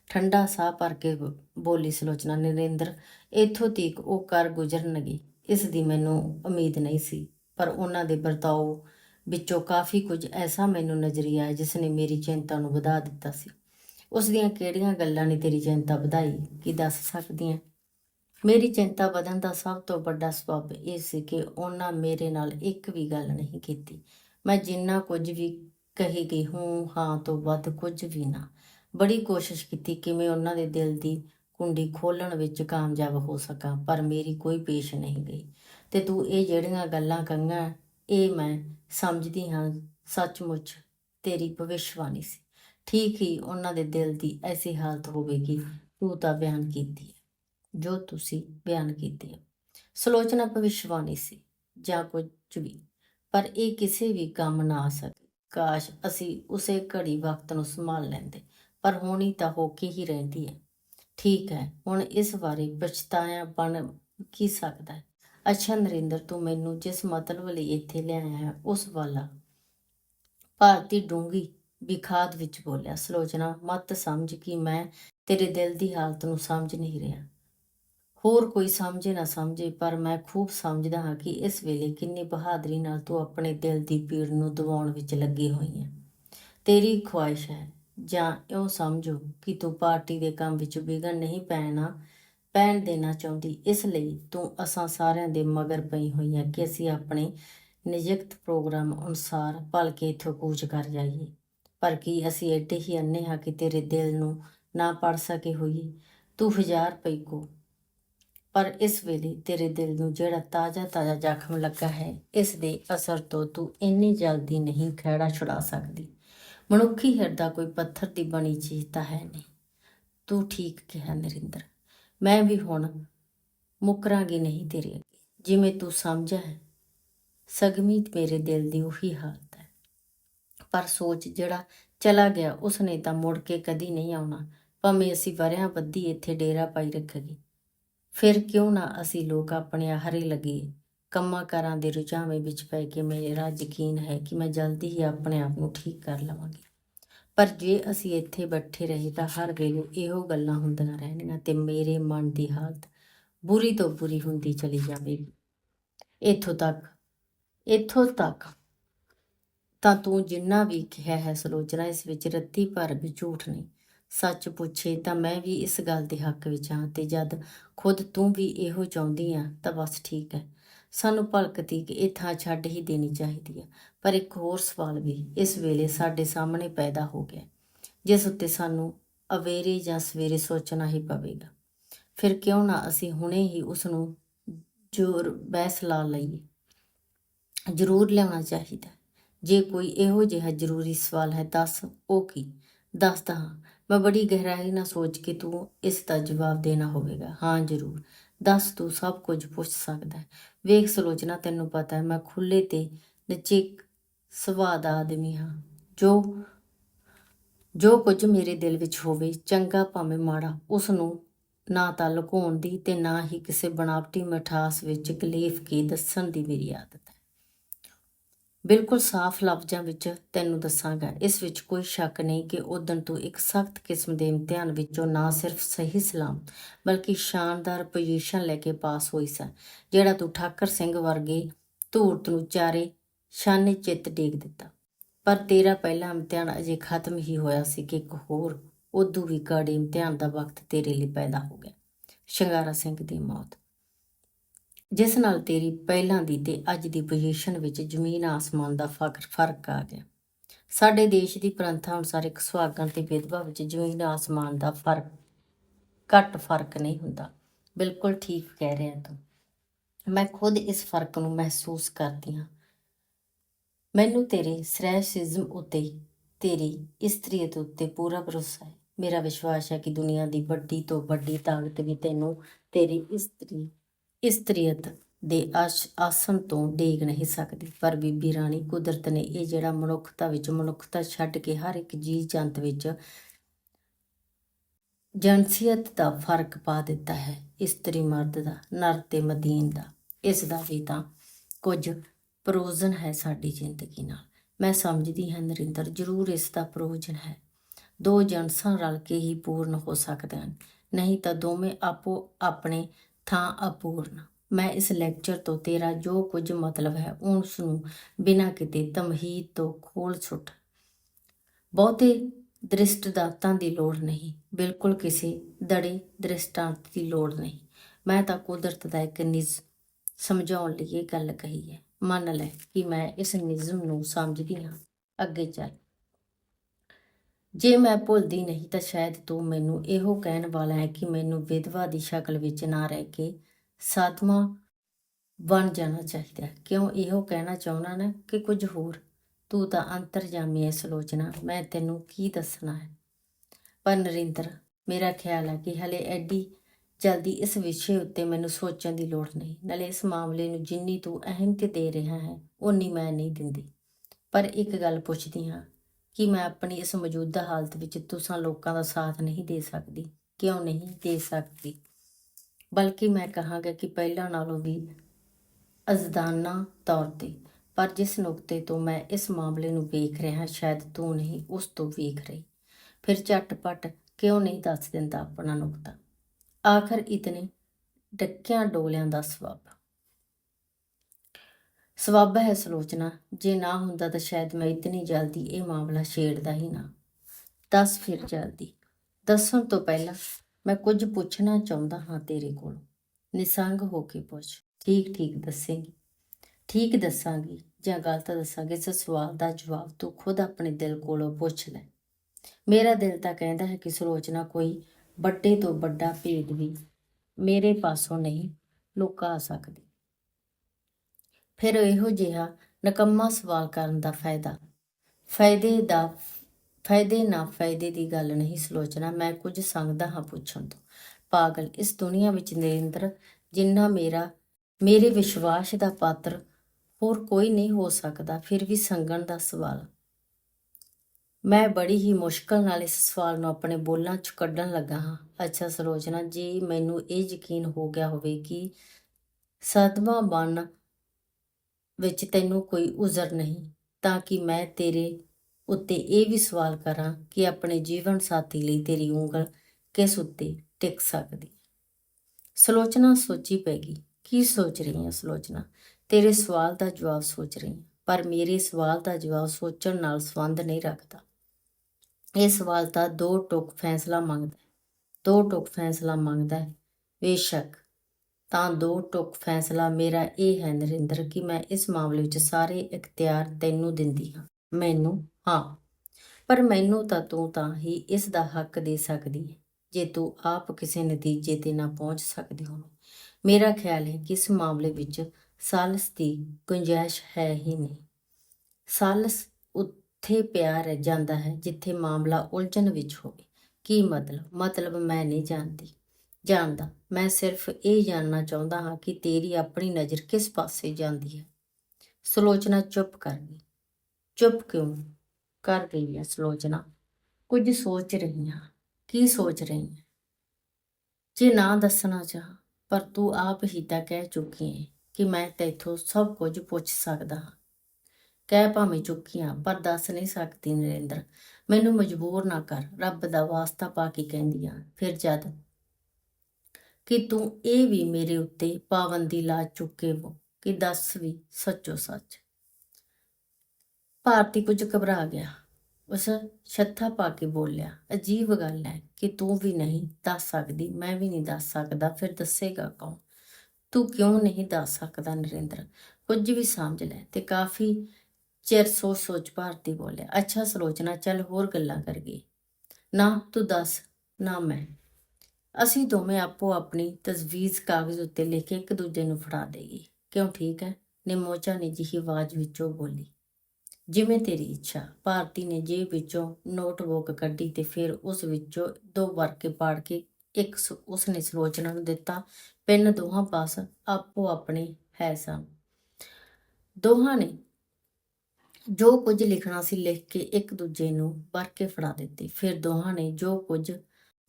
ਠੰਡਾ ਸਾਹ ਭਰ ਕੇ ਬੋਲੀ ਸਲੋਚਨਾ, ਨਰਿੰਦਰ, ਇੱਥੋਂ ਤੀਕ ਉਹ ਕਰ ਗੁਜ਼ਰਨਗੇ। ਇਸ ਦੀ ਮੈਨੂੰ ਉਮੀਦ ਨਹੀਂ ਸੀ, ਪਰ ਉਹਨਾਂ ਦੇ ਵਰਤਾਓ ਵਿੱਚੋਂ ਕਾਫੀ ਕੁਝ ਐਸਾ ਮੈਨੂੰ ਨਜ਼ਰੀ ਆਇਆ ਜਿਸ ਨੇ ਮੇਰੀ ਚਿੰਤਾ ਨੂੰ ਵਧਾ ਦਿੱਤਾ ਸੀ। ਉਸ ਦੀਆਂ ਕਿਹੜੀਆਂ ਗੱਲਾਂ ਨੇ ਤੇਰੀ ਚਿੰਤਾ ਵਧਾਈ? ਕੀ ਦੱਸ ਸਕਦੀ ਹੈ ਮੇਰੀ ਚਿੰਤਾ ਵਧਣ ਦਾ ਸਭ ਤੋਂ ਵੱਡਾ ਸਬਬ ਇਹ ਸੀ ਕਿ ਉਹਨਾਂ ਮੇਰੇ ਨਾਲ ਇੱਕ ਵੀ ਗੱਲ ਨਹੀਂ ਕੀਤੀ। ਮੈਂ ਜਿੰਨਾ ਕੁਝ ਵੀ ਕਹੀ ਗਈ ਹੂੰ, ਹਾਂ ਤੋਂ ਵੱਧ ਕੁਝ ਵੀ ਨਾ। ਬੜੀ ਕੋਸ਼ਿਸ਼ ਕੀਤੀ ਕਿ ਮੈਂ ਉਹਨਾਂ ਦੇ ਦਿਲ ਦੀ ਕੁੰਡੀ ਖੋਲਣ ਵਿੱਚ ਕਾਮਯਾਬ ਹੋ ਸਕਾਂ, ਪਰ ਮੇਰੀ ਕੋਈ ਪੇਸ਼ ਨਹੀਂ ਗਈ। ਤੇ ਤੂੰ ਇਹ ਜਿਹੜੀਆਂ ਗੱਲਾਂ ਕਹੀਆਂ ਇਹ ਮੈਂ ਸਮਝਦੀ ਹਾਂ, ਸੱਚਮੁੱਚ ਤੇਰੀ ਭਵਿੱਖਬਾਣੀ ਸੀ। ਠੀਕ ਹੀ ਉਹਨਾਂ ਦੇ ਦਿਲ ਦੀ ਐਸੀ ਹਾਲਤ ਹੋਵੇਗੀ, ਤੂੰ ਤਾਂ ਬਿਆਨ ਕੀਤੀ ਹੈ, ਜੋ ਤੁਸੀਂ ਬਿਆਨ ਕੀਤੀ ਹੈ। ਸਲੋਚਨਾ ਭਵਿੱਖਬਾਣੀ ਸੀ, ਜਾਂ ਕੁਝ ਵੀ, ਪਰ ਇਹ ਕਿਸੇ ਵੀ ਕੰਮ ਨਾ ਆ ਸਕੇ। ਕਾਸ਼ ਅਸੀਂ ਉਸੇ ਘੜੀ ਵਕਤ ਨੂੰ ਸੰਭਾਲ ਲੈਂਦੇ, ਪਰ ਹੋਣੀ ਤਾਂ ਹੋ ਕੇ ਹੀ ਰਹਿੰਦੀ ਹੈ। ਠੀਕ ਹੈ, ਹੁਣ ਇਸ ਬਾਰੇ ਪਛਤਾਇਆ ਬਣ ਕੀ ਸਕਦਾ ਹੈ? ਅੱਛਾ ਨਰਿੰਦਰ, ਤੂੰ ਮੈਨੂੰ ਜਿਸ ਮਤਲਬ ਲਈ ਇੱਥੇ ਲਿਆਇਆ ਹੈ, ਉਸ ਵਾਲਾ ਭਾਰਤੀ ਡੂੰਗੀ ਵਿਖਾਦ ਵਿੱਚ ਬੋਲਿਆ ਸਲੋਚਨਾ ਮਤ ਸਮਝ ਕਿ ਮੈਂ ਤੇਰੇ ਦਿਲ ਦੀ ਹਾਲਤ ਨੂੰ ਸਮਝ ਨਹੀਂ ਰਿਹਾ। ਹੋਰ ਕੋਈ ਸਮਝੇ ਨਾ ਸਮਝੇ, ਪਰ ਮੈਂ ਖੂਬ ਸਮਝਦਾ ਹਾਂ ਕਿ ਇਸ ਵੇਲੇ ਕਿੰਨੀ ਬਹਾਦਰੀ ਨਾਲ ਤੂੰ ਆਪਣੇ ਦਿਲ ਦੀ ਪੀੜ ਨੂੰ ਦਬਾਉਣ ਵਿੱਚ ਲੱਗੀ ਹੋਈ ਹੈ। ਤੇਰੀ ਖੁਆਇਸ਼ ਹੈ, ਜਾਂ ਇਉਂ ਸਮਝੋ ਕਿ ਤੂੰ ਪਾਰਟੀ ਦੇ ਕੰਮ ਵਿੱਚ ਵਿਗਨ ਨਹੀਂ ਪੈਣਾ ਪੈਣ ਦੇਣਾ ਚਾਹੁੰਦੀ। ਇਸ ਲਈ ਤੂੰ ਅਸਾਂ ਸਾਰਿਆਂ ਦੇ ਮਗਰ ਪਈ ਹੋਈ ਹੈ ਕਿ ਅਸੀਂ ਆਪਣੇ ਨਿਯੁਕਤ ਪ੍ਰੋਗਰਾਮ ਅਨੁਸਾਰ ਭਲਕੇ ਇੱਥੋਂ ਕੂਚ ਕਰ ਜਾਈਏ। ਪਰ ਕੀ ਅਸੀਂ ਐਡੇ ਹੀ ਅੰਨੇ ਹਾਂ ਕਿ ਤੇਰੇ ਦਿਲ ਨੂੰ ਨਾ ਪੜ ਸਕੇ ਹੋਈਏ? ਤੂੰ ਹਜ਼ਾਰ ਪਈ ਕੋ। ਪਰ ਇਸ ਵੇਲੇ ਤੇਰੇ ਦਿਲ ਨੂੰ ਜਿਹੜਾ ਤਾਜ਼ਾ ਤਾਜ਼ਾ ਜ਼ਖਮ ਲੱਗਾ ਹੈ, ਇਸ ਦੇ ਅਸਰ ਤੋਂ ਤੂੰ ਇੰਨੀ ਜਲਦੀ ਨਹੀਂ ਖਹਿੜਾ ਛੁਡਾ ਸਕਦੀ। ਮਨੁੱਖੀ ਹਿਰਦਾ ਕੋਈ ਪੱਥਰ ਦੀ ਬਣੀ ਚੀਜ਼ ਤਾਂ ਹੈ ਨਹੀਂ। ਤੂੰ ਠੀਕ ਕਿਹਾ ਨਰਿੰਦਰ। ਮੈਂ ਵੀ ਹੁਣ ਮੁਕਰਾਂਗੀ ਨਹੀਂ ਤੇਰੇ ਅੱਗੇ। ਜਿਵੇਂ ਤੂੰ ਸਮਝਿਆ ਹੈ, ਸਗਮੀ ਮੇਰੇ ਦਿਲ ਦੀ ਉਹੀ ਹਾਲਤ ਹੈ। ਪਰ ਸੋਚ ਜਿਹੜਾ ਚਲਾ ਗਿਆ, ਉਸਨੇ ਤਾਂ ਮੁੜ ਕੇ ਕਦੀ ਨਹੀਂ ਆਉਣਾ। ਭਾਵੇਂ ਅਸੀਂ ਵਰਿਆਂ ਬੱਧੀ ਇੱਥੇ ਡੇਰਾ ਪਾਈ ਰੱਖਾਂਗੇ। ਫਿਰ ਕਿਉਂ ਨਾ ਅਸੀਂ ਲੋਕ ਆਪਣੇ ਆਹਰੇ ਲੱਗੇ ਕੰਮਾਂ ਕਾਰਾਂ ਦੇ ਰੁਝਾਵੇਂ ਵਿੱਚ ਪੈ ਕੇ ਮੇਰਾ ਯਕੀਨ ਹੈ ਕਿ ਮੈਂ ਜਲਦੀ ਹੀ ਆਪਣੇ ਆਪ ਨੂੰ ਠੀਕ ਕਰ ਲਵਾਂਗੀ। ਪਰ ਜੇ ਅਸੀਂ ਇੱਥੇ ਬੈਠੇ ਰਹੇ ਤਾਂ ਹਰ ਵੇਲੇ ਇਹੋ ਗੱਲਾਂ ਹੁੰਦੀਆਂ ਰਹਿਣੀਆਂ ਤੇ ਮੇਰੇ ਮਨ ਦੀ ਹਾਲਤ ਬੁਰੀ ਤੋਂ ਬੁਰੀ ਹੁੰਦੀ ਚਲੀ ਜਾਵੇਗੀ। ਇੱਥੋਂ ਤੱਕ ਇੱਥੋਂ ਤੱਕ। ਤਾਂ ਤੂੰ ਜਿੰਨਾ ਵੀ ਕਿਹਾ ਹੈ, ਸਲੋਚਨਾ ਇਸ ਵਿੱਚ ਰੱਤੀ ਭਰ ਵੀ ਝੂਠ ਨਹੀਂ। ਸੱਚ ਪੁੱਛੇ ਤਾਂ ਮੈਂ ਵੀ ਇਸ ਗੱਲ ਦੇ ਹੱਕ ਵਿੱਚ ਹਾਂ ਤੇ ਜਦ ਖੁਦ ਤੂੰ ਵੀ ਇਹੋ ਚਾਹੁੰਦੀ ਆ ਤਾਂ ਬਸ ਠੀਕ ਹੈ। ਸਾਨੂੰ ਭਲਕਤੀ ਕਿ ਇਹ ਥਾਂ ਛੱਡ ਹੀ ਦੇਣੀ ਚਾਹੀਦੀ ਹੈ ਪਰ ਇੱਕ ਹੋਰ ਸਵਾਲ ਵੀ ਇਸ ਵੇਲੇ ਸਾਡੇ ਸਾਹਮਣੇ ਪੈਦਾ ਹੋ ਗਿਆ ਜਿਸ ਉੱਤੇ ਸਾਨੂੰ ਅਵੇਰੇ ਜਾਂ ਸਵੇਰੇ ਸੋਚਣਾ ਹੀ ਪਵੇਗਾ। ਫਿਰ ਕਿਉਂ ਨਾ ਅਸੀਂ ਹੁਣੇ ਹੀ ਉਸ ਨੂੰ ਜ਼ੋਰ ਬਹਿਸ ਲਾ ਲਈਏ। ਜ਼ਰੂਰ ਲਿਆਉਣਾ ਚਾਹੀਦਾ ਜੇ ਕੋਈ ਇਹੋ ਜਿਹਾ ਜ਼ਰੂਰੀ ਸਵਾਲ ਹੈ, ਦੱਸ ਉਹ ਕੀ? ਦੱਸਦਾ ਹਾਂ, ਮੈਂ ਬੜੀ ਗਹਿਰਾਈ ਨਾਲ ਸੋਚ ਕੇ ਤੂੰ ਇਸ ਦਾ ਜਵਾਬ ਦੇਣਾ ਹੋਵੇਗਾ। ਹਾਂ, ਜ਼ਰੂਰ। ਦੱਸ ਤੂੰ ਸਭ ਕੁਝ ਪੁੱਛ ਸਕਦਾ ਹੈ। ਵੇਖ ਸਲੋਚਨਾ, ਤੈਨੂੰ ਪਤਾ ਹੈ, ਮੈਂ ਖੁੱਲੇ ਤੇ ਨਚੇਕ ਸੁਭਾਅ ਦਾ ਆਦਮੀ ਹਾਂ। ਜੋ ਜੋ ਕੁਝ ਮੇਰੇ ਦਿਲ ਵਿੱਚ ਹੋਵੇ, ਚੰਗਾ ਭਾਵੇਂ ਮਾੜਾ ਉਸ ਨੂੰ ਨਾ ਤਾਂ ਲੁਕਾਉਣ ਦੀ ਤੇ ਨਾ ਹੀ ਕਿਸੇ ਬਣਾਵਟੀ ਮਿਠਾਸ ਵਿੱਚ ਗਲੇਫ ਕੇ ਦੱਸਣ ਦੀ ਮੇਰੀ ਆਦਤ ਬਿਲਕੁਲ ਸਾਫ਼ ਲਫ਼ਜ਼ਾਂ ਵਿੱਚ ਤੈਨੂੰ ਦੱਸਾਂਗਾ, ਇਸ ਵਿੱਚ ਕੋਈ ਸ਼ੱਕ ਨਹੀਂ ਕਿ ਉਦੋਂ ਤੂੰ ਇੱਕ ਸਖਤ ਕਿਸਮ ਦੇ ਇਮਤਿਹਾਨ ਵਿੱਚੋਂ ਨਾ ਸਿਰਫ ਸਹੀ ਸਲਾਮ, ਬਲਕਿ ਸ਼ਾਨਦਾਰ ਪੋਜੀਸ਼ਨ ਲੈ ਕੇ ਪਾਸ ਹੋਈ ਸਾ, ਜਿਹੜਾ ਤੂੰ ਠਾਕਰ ਸਿੰਘ ਵਰਗੇ ਧੂਰਤ ਨੂੰ ਚਾਰੇ ਸ਼ਾਨੇ ਚਿੱਤ ਡੇਗ ਦਿੱਤਾ। ਪਰ ਤੇਰਾ ਪਹਿਲਾ ਇਮਤਿਹਾਨ ਅਜੇ ਖਤਮ ਹੀ ਹੋਇਆ ਸੀ ਕਿ ਇੱਕ ਹੋਰ ਉਦੋਂ ਵੀ ਗਾੜੇ ਇਮਤਿਹਾਨ ਦਾ ਵਕਤ ਤੇਰੇ ਲਈ ਪੈਦਾ ਹੋ ਗਿਆ। ਸ਼ਿੰਗਾਰਾ ਸਿੰਘ ਦੀ ਮੌਤ। ਜਿਸ ਨਾਲ ਤੇਰੀ ਪਹਿਲਾਂ ਦੀ ਤੇ ਅੱਜ ਦੀ ਪੋਜੀਸ਼ਨ ਵਿੱਚ ਜ਼ਮੀਨ ਆਸਮਾਨ ਦਾ ਫ਼ਰਕ ਫ਼ਰਕ ਆ ਗਿਆ। ਸਾਡੇ ਦੇਸ਼ ਦੀ ਪ੍ਰੰਥਾ ਅਨੁਸਾਰ ਇੱਕ ਸੁਹਾਗਣ ਤੇ ਵਿਧਵਾ ਵਿੱਚ ਜ਼ਮੀਨ ਆਸਮਾਨ ਦਾ ਫ਼ਰਕ, ਘੱਟ ਫ਼ਰਕ ਨਹੀਂ ਹੁੰਦਾ। ਬਿਲਕੁਲ ਠੀਕ ਕਹਿ ਰਿਹਾ ਤੂੰ। ਮੈਂ ਖੁਦ ਇਸ ਫ਼ਰਕ ਨੂੰ ਮਹਿਸੂਸ ਕਰਦੀ ਹਾਂ। ਮੈਨੂੰ ਤੇਰੇ ਸ੍ਰੈਸ਼ਿਜ਼ਮ ਉੱਤੇ, ਤੇਰੀ ਇਸਤਰੀਅਤ ਉੱਤੇ ਪੂਰਾ ਭਰੋਸਾ ਹੈ। ਮੇਰਾ ਵਿਸ਼ਵਾਸ ਹੈ ਕਿ ਦੁਨੀਆ ਦੀ ਵੱਡੀ ਤੋਂ ਵੱਡੀ ਤਾਕਤ ਵੀ ਤੈਨੂੰ ਤੇਰੀ ਇਸਤਰੀ ਇਸਤਰੀਅਤ ਦੇ ਆਸ- ਆਸਣ ਤੋਂ ਡੇਗ ਨਹੀਂ ਸਕਦੀ। ਪਰ ਬੀਬੀ ਰਾਣੀ ਕੁਦਰਤ ਨੇ ਇਹ ਜਿਹੜਾ ਮਨੁੱਖਤਾ ਵਿੱਚ ਮਨੁੱਖਤਾ ਛੱਡ ਕੇ ਹਰ ਇੱਕ ਜੀਵ ਜੰਤ ਵਿੱਚ ਜਨਸੀਅਤ ਦਾ ਫ਼ਰਕ ਪਾ ਦਿੱਤਾ ਹੈ, ਇਸਤਰੀ ਮਰਦ ਦਾ, ਨਰ ਤੇ ਮਦੀਨ ਦਾ। ਇਸ ਦਾ ਵੀ ਤਾਂ ਕੁਝ ਪ੍ਰੋਜਨ ਹੈ ਸਾਡੀ ਜ਼ਿੰਦਗੀ ਨਾਲ। ਮੈਂ ਸਮਝਦੀ ਹਾਂ ਨਰਿੰਦਰ, ਜ਼ਰੂਰ ਇਸ ਦਾ ਪ੍ਰੋਜਨ ਹੈ। ਦੋ ਜਨਸਾਂ ਰਲ ਕੇ ਹੀ ਪੂਰਨ ਹੋ ਸਕਦੇ ਹਨ। ਨਹੀਂ ਤਾਂ ਦੋਵੇਂ ਆਪੋ ਆਪਣੇ ਥਾਂ ਅਪੂਰਨ। ਮੈਂ ਇਸ ਲੈਕਚਰ ਤੋਂ ਤੇਰਾ ਜੋ ਕੁਝ ਮਤਲਬ ਹੈ ਉਸ ਨੂੰ ਬਿਨਾਂ ਕਿਤੇ ਤਮਹੀਦ ਤੋਂ ਖੋਲ ਸੁੱਟ। ਬਹੁਤੇ ਦ੍ਰਿਸ਼ਟਦਾਤਾਂ ਦੀ ਲੋੜ ਨਹੀਂ, ਬਿਲਕੁਲ ਕਿਸੇ ਦੜੇ ਦ੍ਰਿਸ਼ਟਾਂਤ ਦੀ ਲੋੜ ਨਹੀਂ। ਮੈਂ ਤਾਂ ਕੁਦਰਤ ਦਾ ਇੱਕ ਨਿਜ਼ ਸਮਝਾਉਣ ਲਈ ਇਹ ਗੱਲ ਕਹੀ ਹੈ। ਮੰਨ ਲੈ ਕਿ ਮੈਂ ਇਸ ਨਿਜ਼ਮ ਨੂੰ ਸਮਝਦੀ ਹਾਂ। ਅੱਗੇ ਚੱਲ। ਜੇ ਮੈਂ ਭੁੱਲਦੀ ਨਹੀਂ ਤਾਂ ਸ਼ਾਇਦ ਤੂੰ ਮੈਨੂੰ ਇਹੋ ਕਹਿਣ ਵਾਲਾ ਹੈ ਕਿ ਮੈਨੂੰ ਵਿਧਵਾ ਦੀ ਸ਼ਕਲ ਵਿੱਚ ਨਾ ਰਹਿ ਕੇ ਸਾਧਵਾ ਬਣ ਜਾਣਾ ਚਾਹੀਦਾ ਕਿਉਂ ਇਹੋ ਕਹਿਣਾ ਚਾਹੁੰਦਾ ਨਾ ਕਿ ਕੁਝ ਹੋਰ? ਤੂੰ ਤਾਂ ਅੰਤਰਜਾਮੀ ਹੈ ਸਲੋਚਨਾ, ਮੈਂ ਤੈਨੂੰ ਕੀ ਦੱਸਣਾ ਹੈ? ਪਰ ਨਰਿੰਦਰ, ਮੇਰਾ ਖਿਆਲ ਹੈ ਕਿ ਹਲੇ ਐਡੀ ਜਲਦੀ ਇਸ ਵਿਸ਼ੇ ਉੱਤੇ ਮੈਨੂੰ ਸੋਚਣ ਦੀ ਲੋੜ ਨਹੀਂ। ਨਾਲੇ ਇਸ ਮਾਮਲੇ ਨੂੰ ਜਿੰਨੀ ਤੂੰ ਅਹਿਮੀਅਤ ਦੇ ਰਿਹਾ ਹੈ ਉਨੀ ਮੈਂ ਨਹੀਂ ਦਿੰਦੀ। ਪਰ ਇੱਕ ਗੱਲ ਪੁੱਛਦੀ ਹਾਂ ਕਿ ਮੈਂ ਆਪਣੀ ਇਸ ਮੌਜੂਦਾ ਹਾਲਤ ਵਿੱਚ ਤੁਸਾਂ ਲੋਕਾਂ ਦਾ ਸਾਥ ਨਹੀਂ ਦੇ ਸਕਦੀ, ਕਿਉਂ ਨਹੀਂ ਦੇ ਸਕਦੀ? ਬਲਕਿ ਮੈਂ ਕਹਾਂਗਾ ਕਿ ਪਹਿਲਾਂ ਨਾਲੋਂ ਵੀ ਅਜ਼ਦਾਨਾ ਤੌਰ ਤੇ। ਪਰ ਜਿਸ ਨੁਕਤੇ ਤੋਂ ਮੈਂ ਇਸ ਮਾਮਲੇ ਨੂੰ ਵੇਖ ਰਿਹਾ, ਸ਼ਾਇਦ ਤੂੰ ਨਹੀਂ ਉਸ ਤੋਂ ਵੇਖ ਰਹੀ। ਫਿਰ ਝਟਪਟ ਕਿਉਂ ਨਹੀਂ ਦੱਸ ਦਿੰਦਾ ਆਪਣਾ ਨੁਕਤਾ? ਆਖਰ ਇਤਨੇ ਡੱਕਿਆਂ ਡੋਲਿਆਂ ਦਾ ਸਬਬ। ਸਬਬ ਹੈ ਸਲੋਚਨਾ, ਜੇ ਨਾ ਹੁੰਦਾ ਤਾਂ ਸ਼ਾਇਦ ਮੈਂ ਇਤਨੀ ਜਲਦੀ ਇਹ ਮਾਮਲਾ ਛੇੜਦਾ ਹੀ ਨਾ। ਦੱਸ ਫਿਰ ਜਲਦੀ। ਦੱਸਣ ਤੋਂ ਪਹਿਲਾਂ ਮੈਂ ਕੁਝ ਪੁੱਛਣਾ ਚਾਹੁੰਦਾ ਹਾਂ ਤੇਰੇ ਕੋਲੋਂ। ਨਿਸੰਗ ਹੋ ਕੇ ਪੁੱਛ। ਠੀਕ ਠੀਕ, ਦੱਸੇਂਗੀ। ਠੀਕ ਦੱਸਾਂਗੀ ਜਾਂ ਗਲਤ ਦੱਸਾਂਗੀ, ਇਸ ਸਵਾਲ ਦਾ ਜਵਾਬ ਤੂੰ ਖੁਦ ਆਪਣੇ ਦਿਲ ਕੋਲੋਂ ਪੁੱਛ ਲੈ। ਮੇਰਾ ਦਿਲ ਤਾਂ ਕਹਿੰਦਾ ਹੈ ਕਿ ਸਲੋਚਨਾ ਕੋਈ ਵੱਡੇ ਤੋਂ ਵੱਡਾ ਭੇਦ ਵੀ ਮੇਰੇ ਪਾਸੋਂ ਨਹੀਂ ਲੁਕਾ ਸਕਦੀ। ਫਿਰ ਇਹੋ ਜਿਹਾ ਨਕੰਮਾ ਸਵਾਲ ਕਰਨ ਦਾ ਫਾਇਦਾ। ਫਾਇਦੇ ਦਾ, ਫਾਇਦੇ ਨਾ ਫਾਇਦੇ ਦੀ ਗੱਲ ਨਹੀਂ ਸਲੋਚਨਾ ਮੈਂ ਕੁਝ ਸੰਗਦਾ ਹਾਂ ਪੁੱਛਣ ਤੋਂ। ਪਾਗਲ, ਇਸ ਦੁਨੀਆ ਵਿੱਚ ਨਰਿੰਦਰ ਜਿੰਨਾ ਮੇਰਾ, ਮੇਰੇ ਵਿਸ਼ਵਾਸ ਦਾ ਪਾਤਰ ਹੋਰ ਕੋਈ ਨਹੀਂ ਹੋ ਸਕਦਾ, ਫਿਰ ਵੀ ਸੰਗਣ ਦਾ ਸਵਾਲ। ਮੈਂ ਬੜੀ ਹੀ ਮੁਸ਼ਕਲ ਨਾਲ ਇਸ ਸਵਾਲ ਨੂੰ ਆਪਣੇ ਬੋਲਾਂ 'ਚ ਕੱਢਣ ਲੱਗਾ ਹਾਂ। ਅੱਛਾ ਸਰੋਜਨਾ ਜੀ ਮੈਨੂੰ ਇਹ ਯਕੀਨ ਹੋ ਗਿਆ ਹੋਵੇ ਕਿ ਸਦਮਾ ਬਣ ਵਿੱਚ ਤੈਨੂੰ ਕੋਈ ਉਜ਼ਰ ਨਹੀਂ, ਤਾਂ ਕਿ ਮੈਂ ਤੇਰੇ ਉੱਤੇ ਇਹ ਵੀ ਸਵਾਲ ਕਰਾਂ ਕਿ ਆਪਣੇ ਜੀਵਨ ਸਾਥੀ ਲਈ ਤੇਰੀ ਉਂਗਲ ਕਿਸ ਉੱਤੇ ਟਿਕ ਸਕਦੀ ਸਲੋਚਨਾ ਸੋਚੀ ਪੈਗੀ। ਕੀ ਸੋਚ ਰਹੀ ਹੈ ਸਲੋਚਨਾ? ਤੇਰੇ ਸਵਾਲ ਦਾ ਜਵਾਬ ਸੋਚ ਰਹੀ ਹਾਂ, ਪਰ ਮੇਰੇ ਸਵਾਲ ਦਾ ਜਵਾਬ ਸੋਚਣ ਨਾਲ ਸੰਬੰਧ ਨਹੀਂ ਰੱਖਦਾ। ਇਹ ਸਵਾਲ ਤਾਂ ਦੋ ਟੁਕ ਫੈਸਲਾ ਮੰਗਦਾ ਦੋ ਟੁਕ ਫੈਸਲਾ ਮੰਗਦਾ ਬੇਸ਼ੱਕ। ਤਾਂ ਦੋ ਟੁਕ ਫੈਸਲਾ ਮੇਰਾ ਇਹ ਹੈ ਨਰਿੰਦਰ ਕਿ ਮੈਂ ਇਸ ਮਾਮਲੇ ਵਿੱਚ ਸਾਰੇ ਇਖਤਿਆਰ ਤੈਨੂੰ ਦਿੰਦੀ ਹਾਂ। ਮੈਨੂੰ? ਹਾਂ। ਪਰ ਮੈਨੂੰ ਤਾਂ ਤੂੰ ਤਾਂ ਹੀ ਇਸ ਦਾ ਹੱਕ ਦੇ ਸਕਦੀ ਹੈ, ਜੇ ਤੂੰ ਆਪ ਕਿਸੇ ਨਤੀਜੇ ਤੇ ਨਾ ਪਹੁੰਚ ਸਕਦੇ ਹੋ ਮੇਰਾ ਖਿਆਲ ਹੈ ਕਿ ਇਸ ਮਾਮਲੇ ਵਿੱਚ ਸਾਲਸ ਦੀ ਗੁੰਜਾਇਸ਼ ਹੈ ਹੀ ਨਹੀਂ। ਸਾਲਸ ਉੱਥੇ ਪਿਆ ਰਹਿ ਜਾਂਦਾ ਹੈ ਜਿੱਥੇ ਮਾਮਲਾ ਉਲਝਣ ਵਿੱਚ ਹੋਵੇ। ਕੀ ਮਤਲਬ? ਮਤਲਬ ਮੈਂ ਨਹੀਂ ਜਾਣਦੀ। ਜਾਣਦਾ। ਮੈਂ ਸਿਰਫ ਇਹ ਜਾਣਨਾ ਚਾਹੁੰਦਾ ਹਾਂ ਕਿ ਤੇਰੀ ਆਪਣੀ ਨਜ਼ਰ ਕਿਸ ਪਾਸੇ ਜਾਂਦੀ ਹੈ। ਸਲੋਚਨਾ ਚੁੱਪ ਕਰ ਗਈ। ਚੁੱਪ ਕਿਉਂ? ਕਰ ਗਈ ਹੈ ਸਲੋਚਨਾ। ਕੁਝ ਸੋਚ ਰਹੀ ਹਾਂ। ਕੀ ਸੋਚ ਰਹੀ ਹੈ? ਜੇ ਨਾ ਦੱਸਣਾ ਚਾਹ, ਪਰ ਤੂੰ ਆਪ ਹੀ ਤਾਂ ਕਹਿ ਚੁੱਕੀ ਹੈ ਕਿ ਮੈਂ ਤੈਥੋਂ ਸਭ ਕੁਝ ਪੁੱਛ ਸਕਦਾ ਹਾਂ। ਕਹਿ ਭਾਵੇਂ ਚੁੱਕੀ ਹਾਂ, ਪਰ ਦੱਸ ਨਹੀਂ ਸਕਦੀ ਨਰਿੰਦਰ। ਮੈਨੂੰ ਮਜਬੂਰ ਨਾ ਕਰ। ਰੱਬ ਦਾ ਵਾਸਤਾ ਪਾ ਕੇ ਕਹਿੰਦੀ ਹਾਂ। ਫਿਰ ਜਦ ਕਿ ਤੂੰ ਇਹ ਵੀ ਮੇਰੇ ਉੱਤੇ ਪਾਬੰਦੀ ਲਾ ਚੁੱਕੇ ਹੋ ਕਿ ਦੱਸ ਵੀ ਸੱਚੋ ਸੱਚ। ਭਾਰਤੀ ਕੁਝ ਘਬਰਾ ਗਿਆ। ਉਸ ਛੱਥਾ ਪਾ ਕੇ ਬੋਲਿਆ, ਅਜੀਬ ਗੱਲ ਹੈ ਕਿ ਤੂੰ ਵੀ ਨਹੀਂ ਦੱਸ ਸਕਦੀ, ਮੈਂ ਵੀ ਨਹੀਂ ਦੱਸ ਸਕਦਾ, ਫਿਰ ਦੱਸੇਗਾ ਕੌਣ? ਤੂੰ ਕਿਉਂ ਨਹੀਂ ਦੱਸ ਸਕਦਾ ਨਰਿੰਦਰ? ਕੁਝ ਵੀ ਸਮਝ ਲੈ। ਤੇ ਕਾਫੀ ਚਿਰ ਸੋਚ ਸੋਚ ਭਾਰਤੀ ਬੋਲਿਆ, ਅੱਛਾ, ਸਲੋਚਨਾ, ਚੱਲ ਹੋਰ ਗੱਲਾਂ ਕਰ ਗਈ ਨਾ ਤੂੰ ਦੱਸ, ਨਾ ਮੈਂ। ਅਸੀਂ ਦੋਵੇਂ ਆਪੋ ਆਪਣੀ ਤਜਵੀਜ਼ ਕਾਗਜ਼ ਉੱਤੇ ਲਿਖ ਕੇ ਇੱਕ ਦੂਜੇ ਨੂੰ ਫੜਾ ਦੇਗੀ ਕਿਉਂ ਠੀਕ ਹੈ? ਨਿਮੋਚਾ ਨੇ ਜਿਹੀ ਆਵਾਜ਼ ਵਿੱਚੋਂ ਬੋਲੀ, ਜਿਵੇਂ ਤੇਰੀ ਇੱਛਾ। ਭਾਰਤੀ ਨੇ ਜੇਬ ਵਿੱਚੋਂ ਨੋਟਬੁੱਕ ਕੱਢੀ ਤੇ ਫਿਰ ਉਸ ਵਿੱਚੋਂ ਦੋ ਵਰਕੇ ਪਾੜ ਕੇ ਇੱਕ ਉਸਨੇ ਸਲੋਚਨਾ ਨੂੰ ਦਿੱਤਾ। ਪਿੰਨ ਦੋਹਾਂ ਪਾਸ ਆਪੋ ਆਪਣੇ ਹੈ ਸਨ। ਦੋਹਾਂ ਨੇ ਜੋ ਕੁਝ ਲਿਖਣਾ ਸੀ ਲਿਖ ਕੇ ਇੱਕ ਦੂਜੇ ਨੂੰ ਵਰਕੇ ਫੜਾ ਦਿੱਤੇ। ਫਿਰ ਦੋਹਾਂ ਨੇ ਜੋ ਕੁਝ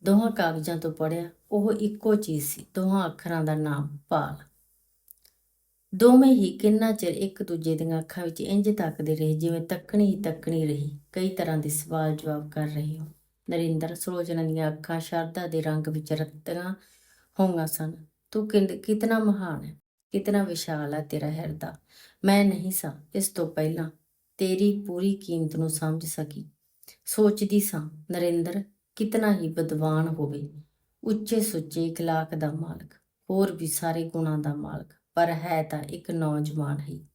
ਦੋਹਾਂ ਕਾਗਜ਼ਾਂ ਤੋਂ ਪੜਿਆ ਉਹ ਇੱਕੋ ਚੀਜ਼ ਸੀ, ਦੋਹਾਂ ਅੱਖਰਾਂ ਦਾ ਨਾਮ ਪਾਲ ਦੋਵੇਂ ਹੀ ਕਿੰਨਾ ਚਿਰ ਇੱਕ ਦੂਜੇ ਦੀਆਂ ਅੱਖਾਂ ਵਿੱਚ ਇੰਜ ਤੱਕਦੇ ਰਹੇ, ਜਿਵੇਂ ਤੱਕਣੀ ਹੀ ਤੱਕਣੀ ਰਹੀ। ਕਈ ਤਰ੍ਹਾਂ ਦੇ ਸਵਾਲ ਜਵਾਬ ਕਰ ਰਹੇ ਹੋ। ਨਰਿੰਦਰ ਸਰੋਜਨਾ ਦੀਆਂ ਅੱਖਾਂ ਸ਼ਰਧਾ ਦੇ ਰੰਗ ਵਿੱਚ ਰੱਤੀਆਂ ਹੋਈਆਂ ਸਨ। ਤੂੰ ਕਿੰਨ- ਕਿਤਨਾ ਮਹਾਨ ਹੈ, ਕਿਤਨਾ ਵਿਸ਼ਾਲ ਹੈ ਤੇਰਾ ਹਿਰਦਾ। ਮੈਂ ਨਹੀਂ ਸਾਂ, ਇਸ ਤੋਂ ਪਹਿਲਾਂ ਤੇਰੀ ਪੂਰੀ ਕੀਮਤ ਨੂੰ ਸਮਝ ਸਕੀ। ਸੋਚਦੀ ਸਾਂ, ਨਰਿੰਦਰ ਕਿਤਨਾ ਹੀ ਵਿਦਵਾਨ ਹੋਵੇ, ਉੱਚੇ ਸੁੱਚੇ ਇਖਲਾਕ ਦਾ ਮਾਲਕ, ਹੋਰ ਵੀ ਸਾਰੇ ਗੁਣਾਂ ਦਾ ਮਾਲਕ, ਪਰ ਹੈ ਤਾਂ ਇੱਕ ਨੌਜਵਾਨ ਹੀ,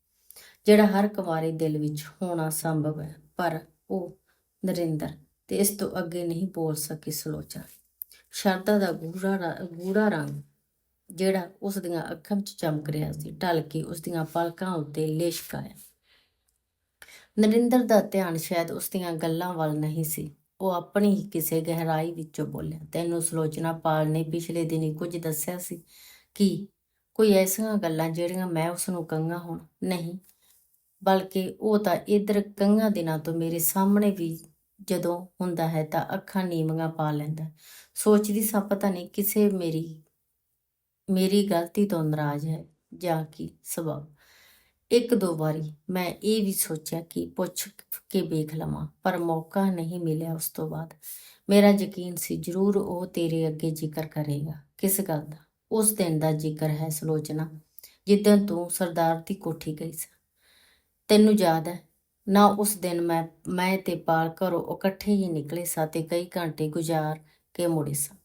ਜਿਹੜਾ ਹਰ ਕੁਵਾਰੇ ਦਿਲ ਵਿੱਚ ਹੋਣਾ ਸੰਭਵ ਹੈ, ਪਰ ਉਹ ਨਰਿੰਦਰ, ਤੇ ਇਸ ਤੋਂ ਅੱਗੇ ਨਹੀਂ ਬੋਲ ਸਕੀ ਸਲੋਚਨਾ ਸ਼ਰਦਾ ਦਾ ਗੂੜਾ ਰ- ਗੂੜਾ ਰੰਗ, ਜਿਹੜਾ ਉਸ ਦੀਆਂ ਅੱਖਾਂ ਵਿੱਚ ਚਮਕ ਰਿਹਾ ਸੀ, ਢਲ ਕੇ ਉਸ ਦੀਆਂ ਪਲਕਾਂ ਉੱਤੇ ਲਿਸ਼ਕ ਆਇਆ। ਨਰਿੰਦਰ ਦਾ ਧਿਆਨ ਸ਼ਾਇਦ ਉਸ ਦੀਆਂ ਗੱਲਾਂ ਵੱਲ ਨਹੀਂ ਸੀ। ਉਹ ਆਪਣੀ ਹੀ ਕਿਸੇ ਗਹਿਰਾਈ ਵਿੱਚੋਂ ਬੋਲਿਆ। ਤੈਨੂੰ ਸਲੋਚਨਾ ਪਾਲ ਨੇ ਪਿਛਲੇ ਦਿਨੀ ਕੁਝ ਦੱਸਿਆ ਸੀ ਕਿ ਕੋਈ ਐਸੀਆਂ ਗੱਲਾਂ ਜਿਹੜੀਆਂ ਮੈਂ ਉਸ ਨੂੰ ਕਹੀਆਂ ਹੋਣ। ਨਹੀਂ, ਬਲਕਿ ਉਹ ਤਾਂ ਇਧਰ ਕਈਆਂ ਦਿਨਾਂ ਤੋਂ ਮੇਰੇ ਸਾਹਮਣੇ ਵੀ ਜਦੋਂ ਹੁੰਦਾ ਹੈ ਤਾਂ ਅੱਖਾਂ ਨੀਵੀਆਂ ਪਾ ਲੈਂਦਾ। ਸੋਚਦੀ ਸਾਂ, ਪਤਾ ਨਹੀਂ, ਕਿਸੇ ਮੇਰੀ ਮੇਰੀ ਗਲਤੀ ਤੋਂ ਨਾਰਾਜ਼ ਹੈ ਜਾਂ ਕੀ ਸਬਬ। ਇੱਕ ਦੋ ਵਾਰੀ ਮੈਂ ਇਹ ਵੀ ਸੋਚਿਆ ਕਿ ਪੁੱਛ ਕੇ ਵੇਖ ਲਵਾਂ, ਪਰ ਮੌਕਾ ਨਹੀਂ ਮਿਲਿਆ ਉਸ ਤੋਂ ਬਾਅਦ। ਮੇਰਾ ਯਕੀਨ ਸੀ ਜ਼ਰੂਰ ਉਹ ਤੇਰੇ ਅੱਗੇ ਜ਼ਿਕਰ ਕਰੇਗਾ। ਕਿਸ ਗੱਲ ਦਾ? ਉਸ ਦਿਨ ਦਾ ਜ਼ਿਕਰ ਹੈ ਸਲੋਚਨਾ, ਜਿੱਦਣ ਤੂੰ ਸਰਦਾਰ ਦੀ ਕੋਠੀ ਗਈ ਸੀ। ਤੈਨੂੰ ਯਾਦ ਹੈ? ਨਾ ਉਸ ਦਿਨ ਮੈਂ ਮੈਂ ਤੇ ਪਾਲ ਘਰੋਂ ਇਕੱਠੇ ਹੀ ਨਿਕਲੇ ਸਾਂ ਤੇ ਕਈ ਘੰਟੇ ਗੁਜ਼ਾਰ ਕੇ ਮੁੜੇ ਸਾਂ।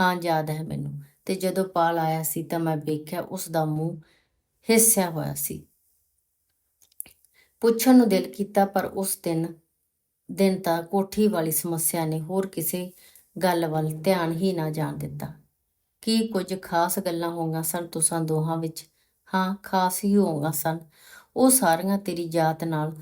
ਹਾਂ, ਯਾਦ ਹੈ ਮੈਨੂੰ। ਤੇ ਜਦੋਂ ਪਾਲ ਆਇਆ ਸੀ ਤਾਂ ਮੈਂ ਵੇਖਿਆ ਉਸ ਦਾ ਮੂੰਹ ਹਿੱਸਿਆ ਹੋਇਆ ਸੀ। ਪੁੱਛਣ ਨੂੰ ਦਿਲ ਕੀਤਾ, ਪਰ ਉਸ ਦਿਨ ਦਿਨ ਤਾਂ ਕੋਠੀ ਵਾਲੀ ਸਮੱਸਿਆ ਨੇ ਹੋਰ ਕਿਸੇ ਗੱਲ ਵੱਲ ਧਿਆਨ ਹੀ ਨਾ ਜਾਣ ਦਿੱਤਾ। ਕੀ ਕੁਝ ਖਾਸ ਗੱਲਾਂ ਹੋਈਆਂ ਸਨ ਤੁਸਾਂ ਦੋਹਾਂ ਵਿੱਚ? ਹਾਂ, ਖਾਸ ਹੀ ਹੋਈਆਂ ਸਨ। ਉਹ ਸਾਰੀਆਂ ਤੇਰੀ ਜਾਤ ਨਾਲ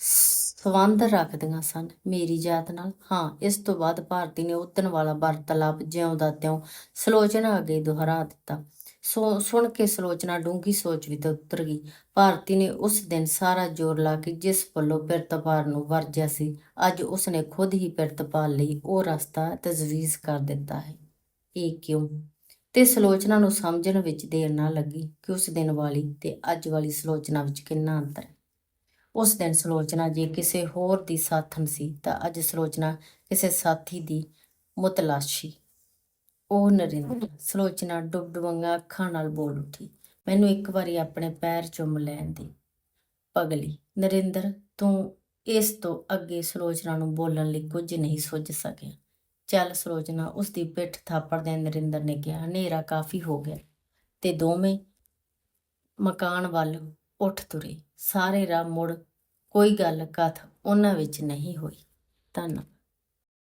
ਸੰਬੰਧ ਰੱਖਦੀਆਂ ਸਨ। ਮੇਰੀ ਜਾਤ ਨਾਲ? ਹਾਂ, ਇਸ ਤੋਂ ਬਾਅਦ ਭਾਰਤੀ ਨੇ ਉਦਣ ਵਾਲਾ ਵਾਰਤਾਲਾਪ ਜਿਉਂ ਦਾ ਤਿਉਂ ਸਲੋਚਨਾ ਅੱਗੇ ਦੁਹਰਾ ਦਿੱਤਾ। ਸੋ ਸੁਣ ਕੇ ਸਲੋਚਨਾ ਡੂੰਗੀ ਸੋਚ ਵਿੱਚ ਉਤਰ ਗਈ। ਭਾਰਤੀ ਨੇ ਉਸ ਦਿਨ ਸਾਰਾ ਜ਼ੋਰ ਲਾ ਕੇ ਜਿਸ ਵੱਲੋਂ ਪਿਰਤਪਾਲ ਨੂੰ ਵਰਜਿਆ ਸੀ, ਅੱਜ ਉਸ ਨੇ ਖੁਦ ਹੀ ਪਿਰਤਪਾਲ ਲਈ ਉਹ ਰਸਤਾ ਤਜਵੀਜ਼ ਕਰ ਦਿੱਤਾ ਹੈ। ਇਹ ਕਿਉਂ? ਤੇ ਸਲੋਚਨਾ ਨੂੰ ਸਮਝਣ ਵਿੱਚ ਦੇਰ ਨਾ ਲੱਗੀ ਕਿ ਉਸ ਦਿਨ ਵਾਲੀ ਤੇ ਅੱਜ ਵਾਲੀ ਸਲੋਚਨਾ ਵਿੱਚ ਕਿੰਨਾ ਅੰਤਰ ਹੈ। ਉਸ ਦਿਨ ਸਲੋਚਨਾ ਜੇ ਕਿਸੇ ਹੋਰ ਦੀ ਸਾਥਣ ਸੀ ਤਾਂ ਅੱਜ ਸਲੋਚਨਾ ਕਿਸੇ ਸਾਥੀ ਦੀ ਮੁਤਲਾਸ਼ੀ ਉਹ ਨਰਿੰਦਰ ਸਲੋਚਨਾ ਡੁੱਬਡੁਬੰਗਾ ਅੱਖਾਂ ਨਾਲ ਬੋਲ ਉੱਠੀ। ਮੈਨੂੰ ਇੱਕ ਵਾਰੀ ਆਪਣੇ ਪੈਰ ਚੁੰਮ ਲੈਣ ਦੇ। ਪਗਲੀ, ਨਰਿੰਦਰ, ਤੂੰ ਇਸ ਤੋਂ ਅੱਗੇ ਸਲੋਚਨਾ ਨੂੰ ਬੋਲਣ ਲਈ ਕੁਝ ਨਹੀਂ ਸੁੱਝ ਸਕਿਆ। ਚੱਲ ਸਲੋਚਨਾ ਉਸ ਦੀ ਪਿੱਠ ਥਾਪੜਦਿਆਂ ਨਰਿੰਦਰ ਨੇ ਕਿਹਾ, ਹਨੇਰਾ ਕਾਫੀ ਹੋ ਗਿਆ ਤੇ ਦੋਵੇਂ ਮਕਾਨ ਵੱਲ ਉੱਠ ਤੁਰੇ। ਸਾਰੇ ਰਾਹ ਮੁੜ ਕੋਈ ਗੱਲ ਕਥ ਉਹਨਾਂ ਵਿੱਚ ਨਹੀਂ ਹੋਈ। ਧੰਨਵਾਦ।